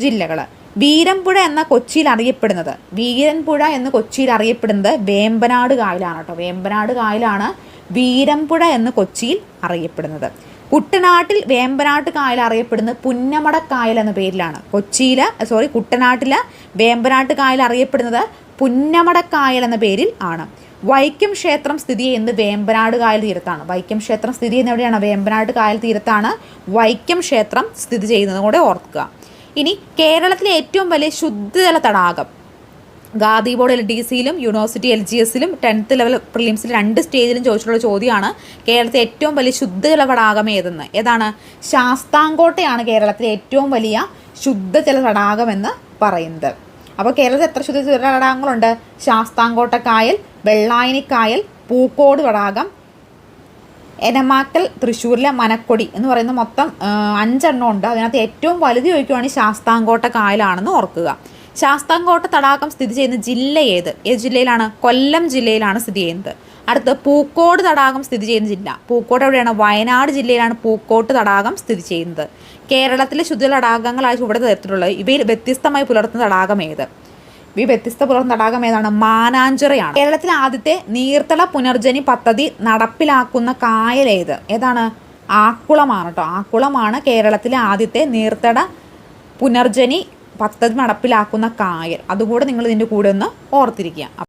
ജില്ലകൾ. വീരമ്പുഴ എന്ന കൊച്ചിയിൽ അറിയപ്പെടുന്നത്. വീരൻപുഴ എന്ന് കൊച്ചിയിൽ അറിയപ്പെടുന്നത് വേമ്പനാട് കായലാണ് കേട്ടോ. വേമ്പനാട് കായലാണ് വീരമ്പുഴ എന്ന് കൊച്ചിയിൽ അറിയപ്പെടുന്നത്. കുട്ടനാട്ടിൽ വേമ്പനാട്ട് കായൽ അറിയപ്പെടുന്നത് പുന്നമടക്കായൽ എന്ന പേരിലാണ്. കൊച്ചിയിൽ സോറി കുട്ടനാട്ടിൽ വേമ്പനാട്ട് കായൽ അറിയപ്പെടുന്നത് പുന്നമട കായൽ എന്ന പേരിൽ ആണ്. വൈക്കം ക്ഷേത്രം സ്ഥിതി ചെയ്യുന്നത് വേമ്പനാട് കായൽ തീരത്താണ്. വൈക്കം ക്ഷേത്രം സ്ഥിതി ചെയ്യുന്നത് എവിടെയാണ്? വേമ്പനാട് കായൽ തീരത്താണ് വൈക്കം ക്ഷേത്രം സ്ഥിതി ചെയ്യുന്നത്. കൂടെ ഓർക്കുക. ഇനി കേരളത്തിലെ ഏറ്റവും വലിയ ശുദ്ധജല തടാകം ഗാദി ബോർഡ് എൽ ഡി സിയിലും യൂണിവേഴ്സിറ്റി എൽ ജി എസിലും ടെൻത്ത് ലെവൽ പ്രിലിംസിൽ രണ്ട് സ്റ്റേജിലും ചോദിച്ചിട്ടുള്ള ചോദ്യമാണ് കേരളത്തിലെ ഏറ്റവും വലിയ ശുദ്ധജല തടാകം ഏതെന്ന്? ഏതാണ്? ശാസ്താംകോട്ടയാണ് കേരളത്തിലെ ഏറ്റവും വലിയ ശുദ്ധജല തടാകം എന്ന് പറയുന്നത്. അപ്പോൾ കേരളത്തിൽ എത്ര ശുദ്ധജല തടാകങ്ങളുണ്ട് ശാസ്താംകോട്ട കായൽ വെള്ളായണി കായൽ പൂക്കോട് തടാകം എനമാക്കൽ തൃശ്ശൂരിലെ മനക്കൊടി എന്ന് പറയുന്ന മൊത്തം അഞ്ചെണ്ണം ഉണ്ട് അതിനകത്ത് ഏറ്റവും വലുത് ചോദിക്കുവാണെങ്കിൽ ശാസ്താംകോട്ട കായലാണെന്ന് ഓർക്കുക. ശാസ്താംകോട്ട തടാകം സ്ഥിതി ചെയ്യുന്ന ജില്ല ഏത്? ഏത് ജില്ലയിലാണ്? കൊല്ലം ജില്ലയിലാണ് സ്ഥിതി ചെയ്യുന്നത്. അടുത്ത് പൂക്കോട് തടാകം സ്ഥിതി ചെയ്യുന്ന ജില്ല. പൂക്കോട് എവിടെയാണ്? വയനാട് ജില്ലയിലാണ് പൂക്കോട്ട് തടാകം സ്ഥിതി ചെയ്യുന്നത്. കേരളത്തിലെ ശുദ്ധ തടാകങ്ങളായി ഇവിടെ തീർത്തിട്ടുള്ളത് ഇവയിൽ വ്യത്യസ്തമായി പുലർത്തുന്ന തടാകം ഏത്? ഈ വ്യത്യസ്ത പുലർത്തുന്ന തടാകം ഏതാണ്? മാനാഞ്ചിറയാണ്. കേരളത്തിലെ ആദ്യത്തെ നീർത്തള പുനർജനി പദ്ധതി നടപ്പിലാക്കുന്ന കായൽ ഏത്? ഏതാണ്? ആക്കുളമാണ് കേട്ടോ ആക്കുളമാണ് കേരളത്തിലെ ആദ്യത്തെ നീർത്തട പുനർജനി പദ്ധതി നടപ്പിലാക്കുന്ന കായൽ. അതുകൂടെ നിങ്ങൾ ഇതിന്റെ കൂടെ ഒന്ന് ഓർത്തിരിക്കുക.